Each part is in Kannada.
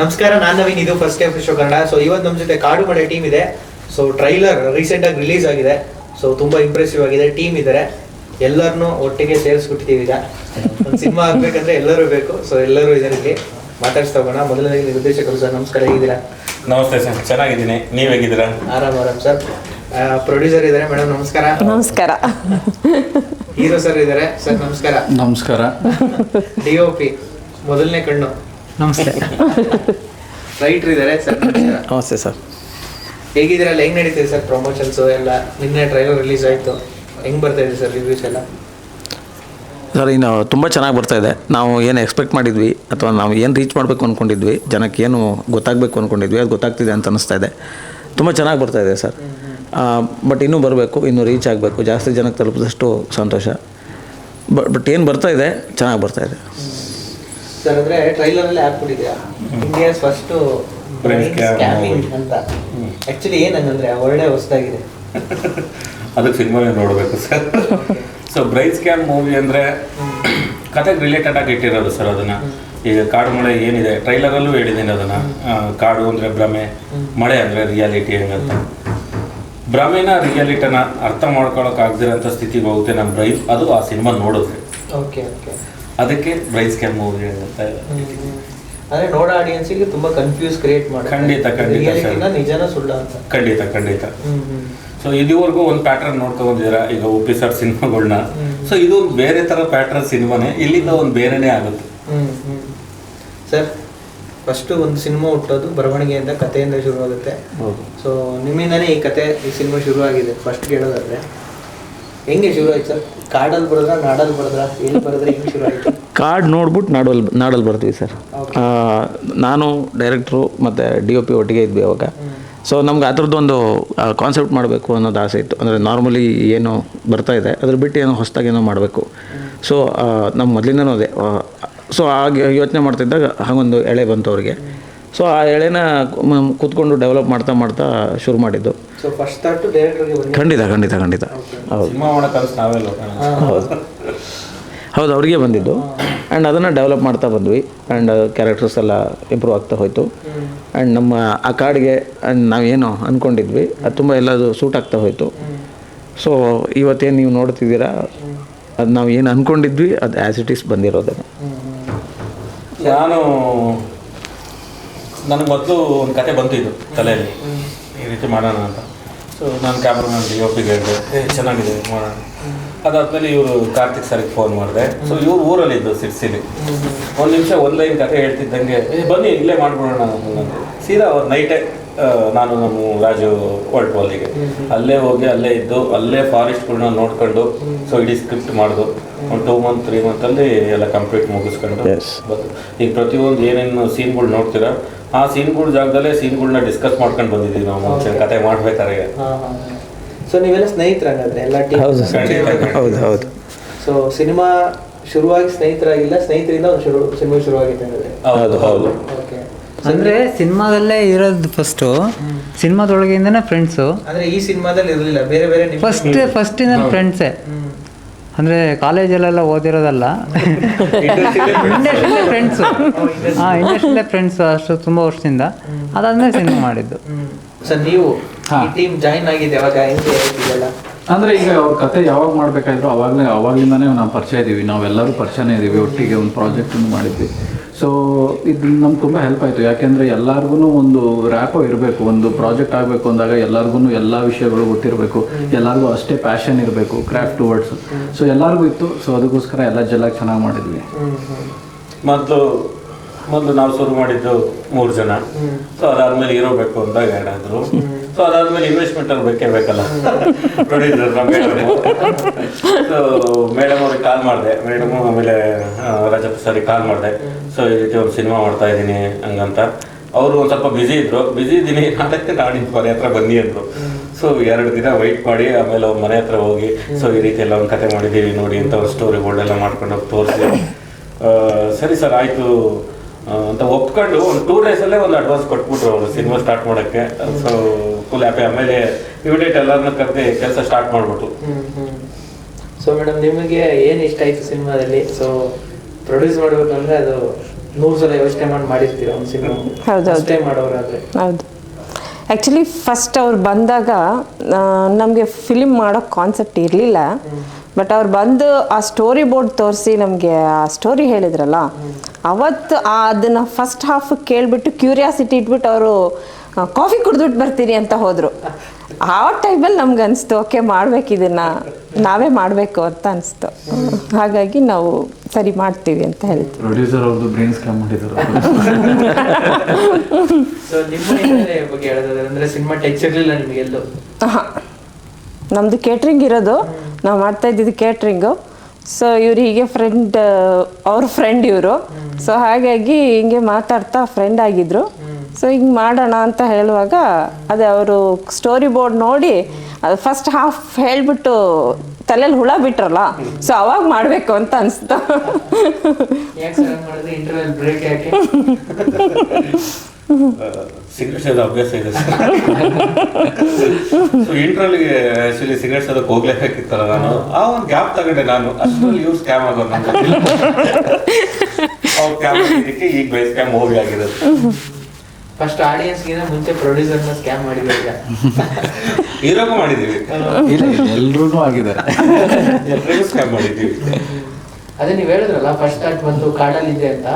ನಮಸ್ಕಾರ ನಾನು ನವೀನ್ ಇದು first time show Kannada. So ಇವತ್ತು ನಮ್ಮ ಜೊತೆ ಕಾಡು ಮಳೆ ಟೀಮ್ ಇದೆ. ಸೊ ಟ್ರೈಲರ್ ರೀಸೆಂಟ್ ಆಗಿ ರಿಲೀಸ್ ಆಗಿದೆ. ಸೊ ತುಂಬಾ ಇಂಪ್ರೆಸಿವ್ ಆಗಿದೆ. ಟೀಮ್ ಇದ್ದಾರೆ ಎಲ್ಲರನ್ನೂ ಒಟ್ಟಿಗೆ ಸೇರಿಸ್ಬಿಟ್ಟಿದ್ದೀವಿ ಈಗ. ಒಂದು ಸಿನಿಮಾ ಆಗ್ಬೇಕಂದ್ರೆ ಎಲ್ಲರೂ ಬೇಕು. ಸೊ ಎಲ್ಲರೂ ಇದರಲ್ಲಿ ಮಾತಾಡ್ಸ್ತಾ ಹೋಗೋಣ. ಮೊದಲನೇ ನಿರ್ದೇಶಕರು ಸರ್ ನಮಸ್ಕಾರ. ಹೇಗಿದ್ದೀರಾ? ನಮಸ್ತೆ ಸರ್. ಚೆನ್ನಾಗಿದ್ದೀನಿ. ನೀವು ಹೇಗಿದ್ದೀರಾ? ಆರಾಮ್ ಆರಾಮ್ ಸರ್. ಪ್ರೊಡ್ಯೂಸರ್ ಇದ್ದಾರೆ ಮೇಡಮ್ ನಮಸ್ಕಾರ. ನಮಸ್ಕಾರ. ಹೀರೋ ಸರ್ ಇದ್ದಾರೆ ಸರ್ ನಮಸ್ಕಾರ. ನಮಸ್ಕಾರ. ಡಿ ಒ ಪಿ ಮೊದಲನೇ ಕಣ್ಣು. ನಮಸ್ತೆ. ರೈಟರ್ ಇದ್ದಾರೆ ಸರ್ ನಮಸ್ತೆ ಸರ್. ಹೇಗಿದ್ದೀರಲ್ಲ ಹೆಂಗ್ ನಡೀತಿದೆ ಸರ್ ಪ್ರಮೋಷನ್ಸ್ ಎಲ್ಲ? ನಿನ್ನೆ ಟ್ರೈಲರ್ ರಿಲೀಸ್ ಆಯಿತು. ಹೆಂಗ್ ಬರ್ತಾ ಇದೆ ಸರ್ ರಿವ್ಯೂಸ್ ಎಲ್ಲ? ಸರ್ ಇನ್ನು ತುಂಬ ಚೆನ್ನಾಗಿ ಬರ್ತಾ ಇದೆ. ನಾವು ಏನು ಎಕ್ಸ್ಪೆಕ್ಟ್ ಮಾಡಿದ್ವಿ ಅಥವಾ ನಾವು ಏನು ರೀಚ್ ಮಾಡಬೇಕು ಅಂದ್ಕೊಂಡಿದ್ವಿ ಜನಕ್ಕೆ ಏನು ಗೊತ್ತಾಗಬೇಕು ಅಂದ್ಕೊಂಡಿದ್ವಿ ಅದು ಗೊತ್ತಾಗ್ತಿದೆ ಅಂತ ಅನಿಸ್ತಾ ಇದೆ. ತುಂಬ ಚೆನ್ನಾಗಿ ಬರ್ತಾ ಇದೆ ಸರ್. ಬಟ್ ಇನ್ನೂ ಬರಬೇಕು ಇನ್ನೂ ರೀಚ್ ಆಗಬೇಕು. ಜಾಸ್ತಿ ಜನಕ್ಕೆ ತಲುಪಿದಷ್ಟು ಸಂತೋಷ. ಬಟ್ ಬಟ್ ಏನು ಬರ್ತಾ ಇದೆ ಚೆನ್ನಾಗಿ ಬರ್ತಾ ಇದೆ. ಸರ್ ಅಂದ್ರೆ ಟ್ರೈಲರ್ ಅಲ್ಲಿ ಹಾಕ್ಬಿಟ್ಟಿದ್ಯಾ ಇಂಡಿಯಾಸ್ ಫಸ್ಟ್ ಸ್ಕ್ಯಾಮಿಂಗ್. ಅಂತ. ಆಕ್ಚುಲಿ ಏನಂದ್ರೆ ಒಳ್ಳೆ ಹೊಸದಾಗಿದೆ. ಅದಕ್ಕೆ ಸಿನಿಮಾನೇ ನೋಡಬೇಕು sir so bright scam movie ಅಂದರೆ ಕತೆಗೆ ರಿಲೇಟೆಡ್ ಆಗಿ ಇಟ್ಟಿರೋದು ಸರ್ ಅದನ್ನು. ಈಗ ಕಾಡು ಮಳೆ ಏನಿದೆ ಟ್ರೈಲರಲ್ಲೂ ಹೇಳಿದ್ದೀನಿ ಅದನ್ನು. ಕಾಡು ಅಂದರೆ ಭ್ರಮೆ ಮಳೆ ಅಂದರೆ ರಿಯಾಲಿಟಿ ಹೆಂಗಂತ. ಭ್ರಮೆನ ರಿಯಾಲಿಟಿನ ಅರ್ಥ ಮಾಡ್ಕೊಳಕ್ ಆಗದಿರೋಂಥ ಸ್ಥಿತಿಗೆ ಹೋಗುತ್ತೆ ನಮ್ಮ ಬ್ರೈನ್ ಅದು ಆ ಸಿನಿಮಾ ನೋಡಿದ್ರೆ ಓಕೆ ಓಕೆ ಅದಕ್ಕೆ ಬ್ರೈಸ್ ಕ್ಯಾಮ್ ಮೂವಿ ಅಂತ ಅಂದ್ರೆ ನೋಡೋ ಆಡಿಯನ್ಸಿಗೆ ತುಂಬಾ ಕನ್ಫ್ಯೂಸ್ ಕ್ರಿಯೇಟ್ ಮಾಡಿ ಖಂಡಿತ, ಖಂಡಿತ. ನಿಜನ ಸುಳ್ಳ ಅಂತ. ಖಂಡಿತ ಖಂಡಿತ. ಸೊ ಇದುವರೆಗೂ ಒಂದು ಪ್ಯಾಟರ್ನ್ ನೋಡ್ಕೊಂಡಿದ್ದೀರಾ ಈಗ ಒಪ್ಪಿ ಸರ್ ಸಿನಿಮಾಗಳನ್ನ ಸೊ ಇದು ಬೇರೆ ತರ ಪ್ಯಾಟರ್ನ್ ಸಿನಿಮಾನೇ. ಇಲ್ಲಿಂದ ಒಂದು ಬೇರೆನೇ ಆಗುತ್ತೆ. ಸರ್ ಫಸ್ಟ್ ಒಂದು ಸಿನಿಮಾ ಹುಟ್ಟೋದು ಬರವಣಿಗೆಯಿಂದ ಕಥೆಯಿಂದ ಶುರುವಾಗುತ್ತೆ. ಸೊ ನಿಮ್ಮಿಂದಾನೇ ಈ ಕತೆ ಈ ಸಿನಿಮಾ ಶುರು ಆಗಿದೆ ಫಸ್ಟ್ ಕೇಳೋದಾದ್ರೆ. ಹೆಂಗೆ ಶುರು ಆಯ್ತು ಸರ್? ಕಾಡಲ್ಲಿ ಬರೋದ್ರ ನಾಡಲ್ಲಿ ಬರೋದ್ರ ಎಲ್ಲಿ ಬರೋದ್ರ? ಹೆಂಗೆ ಶುರು ಆಯ್ತು? ಕಾರ್ಡ್ ನೋಡ್ಬಿಟ್ಟು ನಾಡಲ್ಲಿ ನಾಡಲ್ಲಿ ಬರ್ತೀವಿ ಸರ್. ನಾನು ಡೈರೆಕ್ಟ್ರು ಮತ್ತು ಡಿ ಒ ಪಿ ಒಟ್ಟಿಗೆ ಇದ್ವಿ ಅವಾಗ. ಸೊ ನಮ್ಗೆ ಆ ಥರದ್ದೊಂದು ಕಾನ್ಸೆಪ್ಟ್ ಮಾಡಬೇಕು ಅನ್ನೋದು ಆಸೆ ಇತ್ತು. ಅಂದರೆ ನಾರ್ಮಲಿ ಏನು ಬರ್ತಾ ಇದೆ. ಅದ್ರ ಬಿಟ್ಟು ಏನೋ ಹೊಸದಾಗಿ ಏನೋ ಮಾಡಬೇಕು. ಸೊ ನಮ್ಮ ಮೊದಲಿಂದನೂ ಅದೇ. ಸೊ ಆಗ ಯೋಚನೆ ಮಾಡ್ತಿದ್ದಾಗ ಹಾಗೊಂದು ಎಳೆ ಬಂತು ಅವ್ರಿಗೆ. ಸೊ ಆ ಎಳೆನ ಕೂತ್ಕೊಂಡು ಡೆವಲಪ್ ಮಾಡ್ತಾ ಮಾಡ್ತಾ ಶುರು ಮಾಡಿದ್ದು. ಸೊ ಫಸ್ಟ್ ಸ್ಟಾರ್ಟ್ ಡೈರೆಕ್ಟರ್ಗೆ ಬಂದು ಖಂಡಿತ ಖಂಡಿತ ಖಂಡಿತ. ಹೌದು. ಹೌದು. ಹೌದು ಅವರಿಗೆ ಬಂದಿದ್ದು. ಆ್ಯಂಡ್ ಅದನ್ನು ಡೆವಲಪ್ ಮಾಡ್ತಾ ಬಂದ್ವಿ. ಆ್ಯಂಡ್ ಕ್ಯಾರೆಕ್ಟರ್ಸ್ ಎಲ್ಲ ಇಂಪ್ರೂವ್ ಆಗ್ತಾ ಹೋಯಿತು. ಆ್ಯಂಡ್ ನಮ್ಮ ಆ ಕಾರ್ಡ್ಗೆ ಆ್ಯಂಡ್ ನಾವೇನು ಅಂದ್ಕೊಂಡಿದ್ವಿ ಅದು ತುಂಬ ಎಲ್ಲದು ಸೂಟ್ ಆಗ್ತಾ ಹೋಯಿತು. ಸೊ ಇವತ್ತೇನು ನೀವು ನೋಡ್ತಿದ್ದೀರಾ? ಅದು ನಾವು ಏನು ಅಂದ್ಕೊಂಡಿದ್ವಿ ಅದು ಆ್ಯಸ್ ಇಟ್ ಈಸ್ ಬಂದಿರೋದನ್ನು ನಾನು ನನಗೆ ಮೊದಲು ಒಂದು ಕತೆ ಬಂತು ಇದು ತಲೆಯಲ್ಲಿ ರೀತಿ ಮಾಡೋಣ ಅಂತ. ಸೊ ನಾನು ಕ್ಯಾಮ್ರಾಮನ್ ಡಿ ಒ ಪಿಗೆ ಹೇಳಿದೆ ಏ ಚೆನ್ನಾಗಿದೆ ಮಾಡೋಣ. ಅದಾದ್ಮೇಲೆ ಇವರು ಕಾರ್ತಿಕ್ ಸರ್ಗೆ ಫೋನ್ ಮಾಡಿದೆ. ಸೊ ಇವ್ರು ಊರಲ್ಲಿದ್ದು ಸಿರ್ಸಿಲಿ. ಒಂದು ನಿಮಿಷ ಒಂದು ಲೈನ್ ಕತೆ ಹೇಳ್ತಿದ್ದಂಗೆ ಏ ಬನ್ನಿ ಇಲ್ಲೇ ಮಾಡ್ಬಿಡೋಣ. ಅಂತ ಸೀದಾ ಅವ್ರು ನೈಟೇ ನಾನು ನಮ್ಮ ರಾಜು ವರ್ಲ್ಡ್ ವಾಲಿಗೆ ಅಲ್ಲೇ ಹೋಗಿ ಅಲ್ಲೇ ಇದ್ದು ಅಲ್ಲೇ ಫಾರೆಸ್ಟ್ಗಳನ್ನ ನೋಡ್ಕೊಂಡು ಸೊ ಇಡೀ ಸ್ಕ್ರಿಪ್ಟ್ ಮಾಡಿದು. ಒಂದು ಟೂ ಮಂತ್ ತ್ರೀ ಮಂತಲ್ಲಿ ಎಲ್ಲ ಕಂಪ್ಲೀಟ್ ಮುಗಿಸ್ಕೊಂಡು. ಬಂತು ಈಗ ಪ್ರತಿಯೊಂದು ಏನೇನು ಸೀನ್ಗಳು ನೋಡ್ತೀರಾ ಆ ಸೀನ್ಗಳ ಜಾಗದಲ್ಲೇ ಸೀನ್ಗಳನ್ನ ಡಿಸ್ಕಸ್ ಮಾಡ್ಕೊಂಡು ಬಂದಿದ್ದೀವಿ ನಾವು ಮುಂಚೆ ಕತೆ ಮಾಡ್ಬೇಕಾದ್ರೆ ಸೊ ನೀವೆಲ್ಲ ಸ್ನೇಹಿತರಾಗಿದ್ರೆ ಎಲ್ಲ ಹೌದು ಟೀಮ್ ಹೌದು ಹೌದು. ಸೊ ಸಿನಿಮಾ ಶುರುವಾಗಿ ಸ್ನೇಹಿತರಾಗಿಲ್ಲ ಸ್ನೇಹಿತರಿಂದ ಒಂದು ಶುರು ಸಿನಿಮಾ ಶುರುವಾಗಿತ್ತು ಅಂದ್ರೆ ಹೌದು ಹೌದು. ಓಕೆ ಅಂದ್ರೆ ಸಿನಿಮಾದಲ್ಲೇ ಇರೋದು ಫಸ್ಟ್ ಸಿನಿಮಾದೊಳಗಿಂದನೇ ಫ್ರೆಂಡ್ಸು ಅಂದ್ರೆ ಈ ಸಿನಿಮಾದಲ್ಲಿ ಇರಲಿಲ್ಲ ಬೇರೆ ಬೇರೆ ಫಸ್ಟ್ ಫಸ್ಟ್ ಇಂದ ಫ್ರೆಂಡ್ಸೇ. ಅಂದ್ರೆ ಕಾಲೇಜಲ್ಲೆಲ್ಲ ಓದಿರೋದಲ್ಲ? ಇಂಡಸ್ಟ್ರಿಯಲ್ಲೇ ಫ್ರೆಂಡ್ಸು ಹಾಂ ಇಂಡಸ್ಟ್ರಿಯಲ್ಲೇ ಫ್ರೆಂಡ್ಸು ಅಷ್ಟು ತುಂಬ ವರ್ಷದಿಂದ. ಅದಾದ್ಮೇಲೆ ಸಿನಿಮಾ ಮಾಡಿದ್ದು. ಸರ್ ನೀವು ಈ ಟೀಮ್ ಜಾಯಿನ್ ಆಗಿದೆ ಇದೆಲ್ಲ ಅಂದ್ರೆ ಈಗ ಅವ್ರ ಕತೆ ಯಾವಾಗ ಮಾಡ್ಬೇಕಾದ್ರು ಅವಾಗಲೇ ಅವಾಗ್ಲಿಂದಾನೇ ನಾವು ಪರಿಚಯ ಇದೀವಿ. ನಾವೆಲ್ಲರೂ ಪರಿಚಯನೇ ಇದೀವಿ. ಒಟ್ಟಿಗೆ ಒಂದು ಪ್ರಾಜೆಕ್ಟ್ ಮಾಡಿದ್ವಿ. ಸೊ ಇದು ನಮ್ಗೆ ತುಂಬ ಹೆಲ್ಪ್ ಆಯಿತು. ಯಾಕೆಂದರೆ ಎಲ್ಲರಿಗೂ ಒಂದು ರ್ಯಾಪೋ ಇರಬೇಕು, ಒಂದು ಪ್ರಾಜೆಕ್ಟ್ ಆಗಬೇಕು ಅಂದಾಗ ಎಲ್ಲರಿಗೂ ಎಲ್ಲ ವಿಷಯಗಳು ಗೊತ್ತಿರಬೇಕು. ಎಲ್ಲರಿಗೂ ಅಷ್ಟೇ ಪ್ಯಾಷನ್ ಇರಬೇಕು ಕ್ರಾಫ್ಟ್ ಟುವರ್ಡ್ಸ್ ಸೊ ಎಲ್ಲರಿಗೂ ಇತ್ತು. ಸೊ ಅದಕ್ಕೋಸ್ಕರ ಎಲ್ಲ ಜಲ ಚೆನ್ನಾಗಿ ಮಾಡಿದ್ವಿ. ಮೊದಲು ಮೊದಲು ನಾವು ಶುರು ಮಾಡಿದ್ದು ಮೂರು ಜನ. ಸೊ ಅದಾದ್ಮೇಲೆ ಇರಬೇಕು ಬೇಕು ಅಂತ ಹೇಳಿದ್ರು ಸೊ ಅದಾದ್ಮೇಲೆ ಇನ್ವೆಸ್ಟ್ಮೆಂಟ್ ಅಲ್ಲಿ ಬೇಕೇ ಬೇಕಲ್ಲ ಮೇಡಮ್ ಸೊ ಮೇಡಮ್ ಅವ್ರಿಗೆ ಕಾಲ್ ಮಾಡಿದೆ. ಮೇಡಮ್ ಆಮೇಲೆ ರಜಪ್ಪ ಸರಿಗೆ ಕಾಲ್ ಮಾಡಿದೆ. ಸೊ ಈ ರೀತಿ ಒಂದು ಸಿನಿಮಾ ಮಾಡ್ತಾ ಇದ್ದೀನಿ ಹಂಗಂತ. ಅವರು ಒಂದು ಸ್ವಲ್ಪ ಬ್ಯುಸಿ ಇದ್ರು. ಬ್ಯುಸಿ ಇದ್ದೀನಿ. ನಾಳೆ ನಾಡಿದ್ದು ಮನೆ ಹತ್ರ ಬನ್ನಿ ಅಂದ್ರು. ಸೊ ಎರಡು ದಿನ ವೆಯ್ಟ್ ಮಾಡಿ ಆಮೇಲೆ ಅವ್ರ ಮನೆ ಹತ್ರ ಹೋಗಿ. ಸೊ ಈ ರೀತಿ ಎಲ್ಲ ಒಂದು ಕತೆ ಮಾಡಿದ್ದೀವಿ ನೋಡಿ ಅಂತ ಒಂದು ಎಲ್ಲ ಮಾಡ್ಕೊಂಡು ಹೋಗಿ ತೋರಿಸಿ. ಸರಿ ಸರ್ ಆಯಿತು. ಅಂತ ಒಪ್ಕೊಂಡು ಒಂದು ಟೂ ಡೇಸಲ್ಲೇ ಒಂದು ಅಡ್ವಾನ್ಸ್ ಕೊಟ್ಬಿಟ್ರು ಅವರು. ಸಿನಿಮಾ ಸ್ಟಾರ್ಟ್ ಮಾಡೋಕ್ಕೆ. ಸೊ ಫುಲ್ ಹ್ಯಾಪಿ ಆಮೇಲೆ ಇಮಿಡಿಯೇಟ್ ಎಲ್ಲರನ್ನ ಕರೆದು ಕೆಲಸ ಸ್ಟಾರ್ಟ್ ಮಾಡ್ಬಿಟ್ಟು. ಸೊ ಮೇಡಮ್ ನಿಮಗೆ ಏನು ಇಷ್ಟ ಆಯ್ತು ಸಿನಿಮಾದಲ್ಲಿ? ಸೊ ಪ್ರೊಡ್ಯೂಸ್ ಮಾಡ್ಬೇಕಂದ್ರೆ ಅದು ನೂರು ಸಲ ಯೋಚನೆ ಮಾಡಿ ಮಾಡಿರ್ತೀರ ಒಂದು ಸಿನಿಮಾ. ಅಷ್ಟೇ ಮಾಡೋರಾದ್ರೆ. ಹೌದು. ಆ್ಯಕ್ಚುಲಿ ಫಸ್ಟ್ ಅವ್ರು ಬಂದಾಗ ನಮಗೆ ಫಿಲಿಮ್ ಮಾಡೋ ಕಾನ್ಸೆಪ್ಟ್ ಇರಲಿಲ್ಲ. ಬಟ್ ಅವ್ರು ಬಂದು ಆ ಸ್ಟೋರಿ ಬೋರ್ಡ್ ತೋರಿಸಿ ನಮಗೆ ಆ ಸ್ಟೋರಿ ಹೇಳಿದ್ರಲ್ಲ ಅವತ್ತು ಅದನ್ನು ಫಸ್ಟ್ ಹಾಫ್ ಕೇಳಿಬಿಟ್ಟು ಕ್ಯೂರಿಯಾಸಿಟಿ ಇಟ್ಬಿಟ್ಟು ಅವರು ಕಾಫಿ ಕುಡಿದ್ಬಿಟ್ಟು ಬರ್ತೀನಿ ಅಂತ ಹೋದರು. ಆ ಟೈಮಲ್ಲಿ ನಮ್ಗೆ ಅನಿಸ್ತು ಓಕೆ ಮಾಡ್ಬೇಕು ಇದನ್ನ. ನಾವೇ ಮಾಡಬೇಕು ಅಂತ ಅನಿಸ್ತು. ಹಾಗಾಗಿ ನಾವು ಸರಿ ಮಾಡ್ತೀವಿ ಅಂತ ಹೇಳ್ತೀವಿ ಪ್ರೊಡ್ಯೂಸರ್ ಅವ್ರದ್ದು ಬ್ರೈನ್ ಸ್ಕ್ಯಾಮ್ ಮಾಡಿದ್ರು. ಸೊ ನಿಮ್ಮ ಬಗ್ಗೆ ಹೇಳೋದಾದ್ರೆ ಅಂದ್ರೆ ಸಿನಿಮಾ ಟಚ್ ಇರಲಿಲ್ಲ ನಿಮಗೆ ಎಲ್ಲೂ? ಆಹಾ. ನಮ್ದು ಕೇಟ್ರಿಂಗ್ ಇರೋದು. ನಾವು ಮಾಡ್ತಾ ಇದ್ದಿದ್ದು ಕೇಟ್ರಿಂಗು ಸೊ ಇವ್ರು ಹೀಗೆ ಫ್ರೆಂಡ್ ಅವ್ರ ಫ್ರೆಂಡ್ ಇವರು. ಸೊ ಹಾಗಾಗಿ ಹಿಂಗೆ ಮಾತಾಡ್ತಾ ಫ್ರೆಂಡ್ ಆಗಿದ್ರು. ಸೊ ಹಿಂಗೆ ಮಾಡೋಣ ಅಂತ ಹೇಳುವಾಗ ಅದೇ ಅವರು ಸ್ಟೋರಿ ಬೋರ್ಡ್ ನೋಡಿ ಅದು ಫಸ್ಟ್ ಹಾಫ್ ಹೇಳ್ಬಿಟ್ಟು ತಲೆಯಲ್ಲಿ ಹುಳ ಬಿಟ್ರಲ್ಲ ಸೊ ಅವಾಗ ಮಾಡಬೇಕು ಅಂತ ಅನಿಸ್ತು. ಯಾಕೆ ಸರ್ ಮಾಡಿದ್ರೆ? ಇಂಟರ್ವ್ಯೂ ಬ್ರೇಕ್ ಯಾಕೆ? ಸಿಗರೇಟ್ ಸೇದೋ ಅಭ್ಯಾಸ ಇದೆ ಸೊ ಇಂಟ್ರಲ್ಲಿಗೆ ಆಕ್ಚುಲಿ ಸಿಗರೇಟ್ ಸೇದಕ್ಕೆ ಹೋಗ್ಲೇಬೇಕಿತ್ತಲ್ಲ ನಾನು. ಆ ಒಂದು ಗ್ಯಾಪ್ ತಗೊಂಡೆ ನಾನು. ಅಷ್ಟರಲ್ಲಿ ಇವ್ರು ಸ್ಕ್ಯಾಮ್ ಆಗೋದು ನಂಗೆ ಗೊತ್ತಿಲ್ಲ. ಅವ್ರು ಸ್ಕ್ಯಾಮ್ ಆಗಿದ್ದಕ್ಕೆ ಈಗ ಬೈ ಸ್ಕ್ಯಾಮ್ ಹೋಗಿ ಆಗಿರೋದು. ಫಸ್ಟ್ ಆಡಿಯನ್ಸ್ ಗಿಂತ ಮುಂಚೆ ಪ್ರೊಡ್ಯೂಸರ್ನ ಸ್ಕ್ಯಾಮ್ ಮಾಡಿದ್ರು ಈಗ. ಹೀರೋಗೂ ಮಾಡಿದ್ದೀವಿ. ಇಲ್ಲ ಎಲ್ರೂ ಆಗಿದ್ದಾರೆ. ಎಲ್ರಿಗೂ ಸ್ಕ್ಯಾಮ್ ಮಾಡಿದ್ದೀವಿ. ಅದೇ ನೀವ್ ಹೇಳಿದ್ರಲ್ಲ ಫಸ್ಟ್ ಸ್ಟಾರ್ಟ್ ಬಂದು ಕಾಡಲ್ಲಿ ಇದೆ ಅಂತ.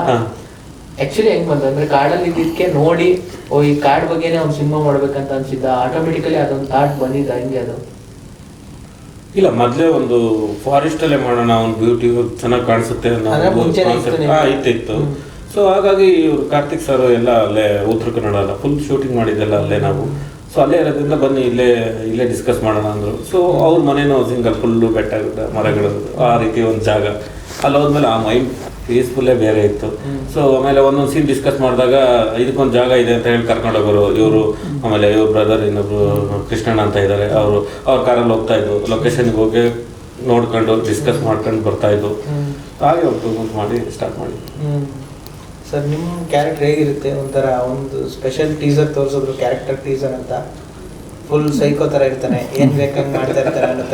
ಆಕ್ಚುಲಿ ಹೆಂಗ್ ಬಂತು? ಅಂದ್ರೆ ಕಾಡಲ್ಲಿ ಇದ್ದಿದ್ಕೆ ನೋಡಿ ಓ ಈ ಕಾಡ್ ಬಗ್ಗೆನೇ ಒಂದು ಸಿನಿಮಾ ಮಾಡ್ಬೇಕಂತ ಅನ್ಸಿದ್ದ. ಆಟೋಮೆಟಿಕಲಿ ಅದೊಂದು ಥಾಟ್ ಬಂದಿದ್ದ ಹಿಂಗೆ ಅದು? ಇಲ್ಲ ಮೊದ್ಲೇ ಒಂದು ಫಾರೆಸ್ಟ್ ಅಲ್ಲೇ ಮಾಡೋಣ ಒಂದು ಬ್ಯೂಟಿ ಚೆನ್ನಾಗಿ ಕಾಣಿಸುತ್ತೆ ಅನ್ನೋ ಇತ್ತು ಸೊ ಹಾಗಾಗಿ ಇವರು ಕಾರ್ತಿಕ್ ಸರ್ ಎಲ್ಲ ಅಲ್ಲೇ ಉತ್ತರ ಕನ್ನಡ ಅಲ್ಲ ಫುಲ್ ಶೂಟಿಂಗ್ ಮಾಡಿದ್ದೆಲ್ಲ ಅಲ್ಲೇ ನಾವು. ಸೊ ಅಲ್ಲೇ ಇರೋದ್ರಿಂದ ಬನ್ನಿ ಇಲ್ಲೇ ಇಲ್ಲೇ ಡಿಸ್ಕಸ್ ಮಾಡೋಣ ಅಂದರು. ಸೊ ಅವ್ರ ಮನೇನೂ ಸಿಂಗಲ್ ಫುಲ್ಲು ಬೆಟ್ಟ ಗುಡ್ಡ ಮರಗಳು ಆ ರೀತಿ ಒಂದು ಜಾಗ. ಅಲ್ಲಿ ಹೋದ್ಮೇಲೆ ಆ ಮೈಂಡ್ ಪೀಸ್ಫುಲ್ಲೇ ಬೇರೆ ಇತ್ತು. ಸೊ ಆಮೇಲೆ ಒಂದೊಂದು ಸೀನ್ ಡಿಸ್ಕಸ್ ಮಾಡಿದಾಗ ಇದಕ್ಕೊಂದು ಜಾಗ ಇದೆ ಅಂತ ಹೇಳಿ ಕರ್ಕೊಂಡೋಗೋರು ಇವರು ಆಮೇಲೆ ಇವ್ರ ಬ್ರದರ್ ಇನ್ನೊಬ್ರು ಕೃಷ್ಣಣ್ಣ ಅಂತ ಇದ್ದಾರೆ ಅವರು ಅವ್ರ ಕಾರಲ್ಲಿ ಹೋಗ್ತಾ ಇದ್ರು ಲೊಕೇಶನ್ಗೆ ಹೋಗಿ ನೋಡ್ಕೊಂಡು ಡಿಸ್ಕಸ್ ಮಾಡ್ಕೊಂಡು ಬರ್ತಾ ಇದ್ರು ಹಾಗೆ ಹೋಗ್ತು ಮಾಡಿ ಸ್ಟಾರ್ಟ್ ಮಾಡಿ ಸರ್ ನಿಮ್ಮ ಕ್ಯಾರೆಕ್ಟರ್ ಹೇಗಿರುತ್ತೆ? ಒಂಥರ ಒಂದು ಸ್ಪೆಷಲ್ ಟೀಸರ್ ತೋರಿಸಿದ್ರು ಕ್ಯಾರೆಕ್ಟರ್ ಟೀಸರ್ ಅಂತ. ಫುಲ್ ಸೈಕೋ ಥರ ಇರ್ತಾನೆ. ಏನು ಬೇಕಂತ ಮಾಡ್ತಾ ಇರ್ತಾರೆ ಅನ್ನೋ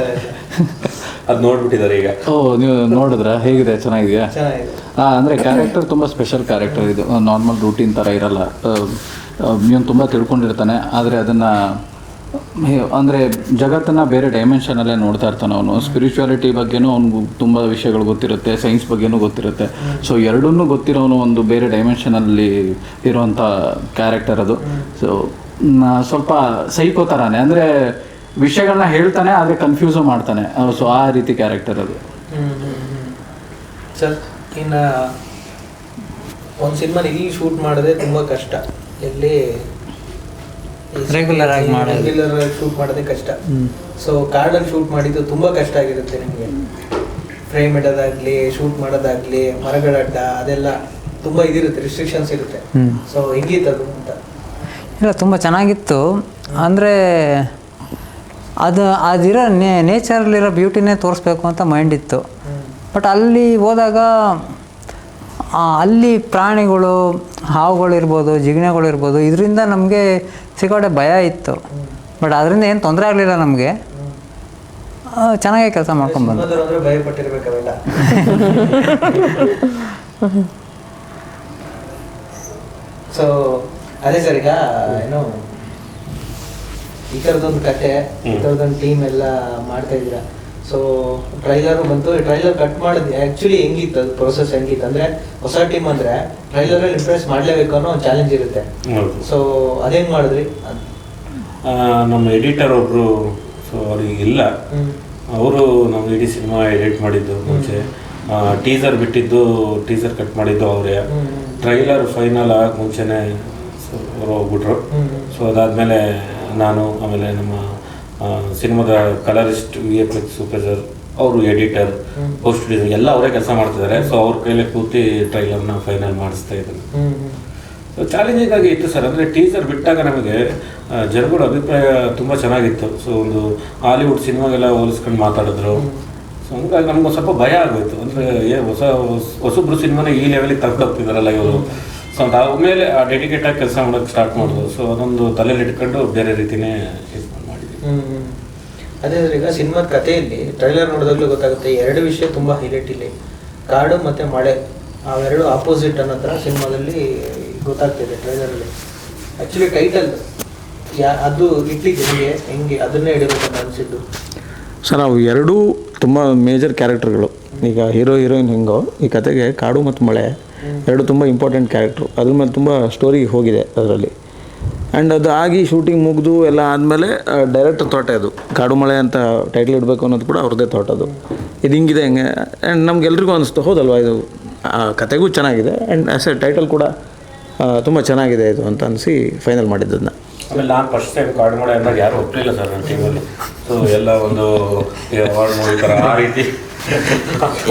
ಅದು ನೋಡ್ಬಿಟ್ಟಿದ್ದಾರೆ ಈಗ. ಓ ನೀವು ನೋಡಿದ್ರ? ಹೇಗಿದೆ? ಚೆನ್ನಾಗಿದೆಯಾ? ಚೆನ್ನಾಗಿದೆ. ಆ, ಅಂದ್ರೆ ಕ್ಯಾರೆಕ್ಟರ್ ತುಂಬ ಸ್ಪೆಷಲ್ ಕ್ಯಾರೆಕ್ಟರ್ ಇದು. ನಾರ್ಮಲ್ ರೂಟೀನ್ ಥರ ಇರಲ್ಲ. ಇವನು ತುಂಬ ತಿಳ್ಕೊಂಡಿರ್ತಾನೆ ಆದರೆ ಅದನ್ನು ಅಂದರೆ ಜಗತ್ತನ್ನು ಬೇರೆ ಡೈಮೆನ್ಷನಲ್ಲೇ ನೋಡ್ತಾ ಇರ್ತಾನೆ ಅವನು. ಸ್ಪಿರಿಚುಯಾಲಿಟಿ ಬಗ್ಗೆನೂ ಅವ್ನಿಗೆ ತುಂಬ ವಿಷಯಗಳು ಗೊತ್ತಿರುತ್ತೆ ಸೈನ್ಸ್ ಬಗ್ಗೆನೂ ಗೊತ್ತಿರುತ್ತೆ. ಸೊ ಎರಡನ್ನೂ ಗೊತ್ತಿರೋನು ಒಂದು ಬೇರೆ ಡೈಮೆನ್ಷನಲ್ಲಿ ಇರುವಂಥ ಕ್ಯಾರೆಕ್ಟರ್ ಅದು. ಸೊ ಸ್ವಲ್ಪ ಸೈಕೋ ಥರನೇ ಅಂದರೆ ವಿಷಯಗಳನ್ನ ಹೇಳ್ತಾನೆ, ಆದರೆ ಕನ್ಫ್ಯೂಸು ಮಾಡ್ತಾನೆ. ಸೊ ಆ ರೀತಿ ಕ್ಯಾರೆಕ್ಟರ್ ಅದು. ಸರ್, ಇನ್ನು ಒಂದು ಸಿನಿಮಾ ಇಲ್ಲಿ ಶೂಟ್ ಮಾಡಿದ್ರೆ ತುಂಬ ಕಷ್ಟ. ಎಲ್ಲಿ Regular ಆಗಿ ಮಾಡೋದು. ರೆಗ್ಯುಲರ್ ಆಗಿ ಶೂಟ್ ಮಾಡೋದೇ ಕಷ್ಟ. ಸೊ ಕಾರ್ಡಲ್ಲಿ ಶೂಟ್ ಮಾಡಿದ್ದು ತುಂಬ ಕಷ್ಟ ಆಗಿರುತ್ತೆ ನಿಮಗೆ. ಫ್ರೇಮ್ ಇಡೋದಾಗ್ಲಿ ಶೂಟ್ ಮಾಡೋದಾಗ್ಲಿ ಮರಗಳ ಅಡ್ಡ ಅದೆಲ್ಲ ತುಂಬ ಇದಿರುತ್ತೆ ರಿಸ್ಟ್ರಿಕ್ಷನ್ಸ್ ಇರುತ್ತೆ. ಸೊ ಅದು ಅಂತ? ಇಲ್ಲ ತುಂಬ ಚೆನ್ನಾಗಿತ್ತು. ಅಂದರೆ ಅದು ಅದಿರೋ ನೇ ನೇಚರಲ್ಲಿರೋ ಬ್ಯೂಟಿನೇ ತೋರಿಸ್ಬೇಕು ಅಂತ ಮೈಂಡ್ ಇತ್ತು. ಬಟ್ ಅಲ್ಲಿ ಹೋದಾಗ ಅಲ್ಲಿ ಪ್ರಾಣಿಗಳು ಹಾವುಗಳಿರ್ಬೋದು ಜಿಗಣೆಗಳಿರ್ಬೋದು ಇದರಿಂದ ನಮಗೆ ಸಿಕ್ಕಾಡೆ ಭಯ ಇತ್ತು. ಬಟ್ ಅದರಿಂದ ಏನು ತೊಂದರೆ ಆಗಲಿಲ್ಲ ನಮಗೆ. ಚೆನ್ನಾಗೆ ಕೆಲಸ ಮಾಡ್ಕೊಂಡು ಬಂದು ಸಿನಿಮಾದವ್ರು ಭಯ ಸೊ ಅದೇ ಸರ್ ಈಗ ಏನು ಈ ಥರದೊಂದು ಕತೆ ಈ ಥರದೊಂದು ಟೀಮ್ ಎಲ್ಲ ಮಾಡ್ತಾ ಇದ್ದೀರಾ? ಸೊ ಟ್ರೈಲರ್ ಬಂತು ಟ್ರೈಲರ್ ಕಟ್ ಮಾಡಿದ್ವಿ. ಆ್ಯಕ್ಚುಲಿ ಹೆಂಗಿತ್ತು ಅದು ಪ್ರೊಸೆಸ್ ಹೆಂಗಿತ್ತು ಅಂದ್ರೆ ಹೊಸ ಟೀಮ್ ಅಂದ್ರೆ ಟ್ರೈಲರಲ್ಲಿ ಇಂಪ್ರೆಸ್ ಮಾಡಲೇಬೇಕು ಅನ್ನೋ ಒಂದು ಚಾಲೆಂಜ್ ಇರುತ್ತೆ. ಹೌದು. ಸೊ ಅದೇನು ಮಾಡಿದ್ರಿ? ನಮ್ಮ ಎಡಿಟರ್ ಒಬ್ಬರು ಸೊ ಅವ್ರಿಗೆ ಇಲ್ಲ. ಅವರು ನಮ್ಮ ಇಡೀ ಸಿನಿಮಾ ಎಡಿಟ್ ಮಾಡಿದ್ದು ಮುಂಚೆ. ಟೀಸರ್ ಬಿಟ್ಟಿದ್ದು ಟೀಸರ್ ಕಟ್ ಮಾಡಿದ್ದು ಅವರೇ. ಟ್ರೈಲರ್ ಫೈನಲ್ ಆಗ ಮುಂಚೆನೆ ಸೊ ಅವರು ಹೋಗ್ಬಿಟ್ರು. ಸೊ ಅದಾದಮೇಲೆ ನಾನು ಆಮೇಲೆ ನಮ್ಮ ಸಿನಿಮಾದ colourist V F X supervisor ಅವರು ಎಡಿಟರ್ ಪೋಸ್ಟ್ ಡಿಸೈನ್ ಎಲ್ಲ ಅವರೇ ಕೆಲಸ ಮಾಡ್ತಿದ್ದಾರೆ. ಸೊ ಅವ್ರ ಕೈಲೇ ಕೂತಿ ಟ್ರೈಲರ್ನ ಫೈನಲ್ ಮಾಡಿಸ್ತಾ ಇದ್ದಾರೆ. ಸೊ ಚಾಲೆಂಜಿಂಗ್ ಆಗಿ ಇತ್ತು ಸರ್. ಅಂದರೆ ಟೀಸರ್ ಬಿಟ್ಟಾಗ ನಮಗೆ ಜನಗಳ ಅಭಿಪ್ರಾಯ ತುಂಬ ಚೆನ್ನಾಗಿತ್ತು. ಸೊ ಒಂದು ಹಾಲಿವುಡ್ ಸಿನಿಮಾಗೆಲ್ಲ ಹೋಲಿಸ್ಕೊಂಡು ಮಾತಾಡಿದ್ರು. ಸೊ ಹಂಗಾಗಿ ನಮ್ಗೆ ಸ್ವಲ್ಪ ಭಯ ಆಗೋಯ್ತು. ಅಂದರೆ ಏ ಹೊಸ ಹೊಸಬ್ರು ಸಿನಿಮಾನ ಈ ಲೆವೆಲಿಗೆ ತಗೊಂಡು ಹೋಗ್ತಿದಾರಲ್ಲ ಇವರು. ಸೊ ಅದಾದ್ಮೇಲೆ ಆ ಡೆಡಿಕೇಟ್ ಆಗಿ ಕೆಲಸ ಮಾಡೋಕ್ಕೆ ಸ್ಟಾರ್ಟ್ ಮಾಡಿದ್ರು ಸೊ ಅದೊಂದು ತಲೆಯಲ್ಲಿ ಇಟ್ಕೊಂಡು ಬೇರೆ ರೀತಿನೇ ಮಾಡಿದ್ವಿ. ಹ್ಮ್. ಅದೇ ಅಂದ್ರೆ ಈಗ ಸಿನಿಮಾದ ಕಥೆಯಲ್ಲಿ ಟ್ರೈಲರ್ ನೋಡಿದಾಗಲೂ ಗೊತ್ತಾಗುತ್ತೆ ಎರಡು ವಿಷಯ ತುಂಬಾ ಹೈಲೈಟ್ ಇಲ್ಲಿ. ಕಾಡು ಮತ್ತೆ ಮಳೆ ಅವೆರಡು ಆಪೋಸಿಟ್ ಅನ್ನೋ ಥರ ಸಿನಿಮಾದಲ್ಲಿ ಗೊತ್ತಾಗ್ತಿದೆ ಟ್ರೈಲರಲ್ಲಿ ಆ್ಯಕ್ಚುಲಿ ಟೈಟಲ್ ಯಾ ಅದು ಇಟ್ಟಿದ್ದು ಹೆಂಗೆ ಹೆಂಗೆ ಅದನ್ನೇ ಹಿಡಿಬೇಕಂತ ಅನಿಸಿದ್ದು. ಸರ್ ಅವು ಎರಡೂ ತುಂಬ ಮೇಜರ್ ಕ್ಯಾರೆಕ್ಟರ್ಗಳು ಈಗ ಹೀರೋ ಹೀರೋಯಿನ್ ಹೆಂಗೋ ಈ ಕತೆಗೆ ಕಾಡು ಮತ್ತು ಮಳೆ ಎರಡು ತುಂಬ ಇಂಪಾರ್ಟೆಂಟ್ ಕ್ಯಾರೆಕ್ಟ್ರು ಅದ್ರ ಮೇಲೆ ತುಂಬ ಸ್ಟೋರಿ ಹೋಗಿದೆ ಅದರಲ್ಲಿ. ಆ್ಯಂಡ್ ಅದು ಆಗಿ ಶೂಟಿಂಗ್ ಮುಗಿದು ಎಲ್ಲ ಆದಮೇಲೆ ಡೈರೆಕ್ಟರ್ ತೋಟ ಅದು ಕಾಡು ಮಳೆ ಅಂತ ಟೈಟ್ಲ್ ಇಡಬೇಕು ಅನ್ನೋದು ಕೂಡ ಅವ್ರದ್ದೇ ತೋಟ ಅದು. ಇದು ಹಿಂಗಿದೆ ಹೆಂಗೆ ಆ್ಯಂಡ್ ನಮಗೆಲ್ರಿಗೂ ಅನಿಸ್ತು ಹೌದಲ್ವಾ ಇದು? ಆ ಕತೆಗೂ ಚೆನ್ನಾಗಿದೆ ಆ್ಯಂಡ್ ಆ್ಯಸ್ ಎ ಟೈಟಲ್ ಕೂಡ ತುಂಬ ಚೆನ್ನಾಗಿದೆ ಇದು ಅಂತ ಅನಿಸಿ ಫೈನಲ್ ಮಾಡಿದ್ದನ್ನ ಆಮೇಲೆ ನಾನು ಫಸ್ಟ್ ಟೈಮ್ ಕಾಡು ಮಾಡಿ ಅಂದಾಗ ಯಾರು ಒಪ್ಪಲಿಲ್ಲ ಸರ್ ನನ್ನ ಟೀಮಲ್ಲಿ ಸೊ ಎಲ್ಲ ಒಂದು ಅವಾರ್ಡ್ ಮೂವಿ ಥರ ಆ ರೀತಿ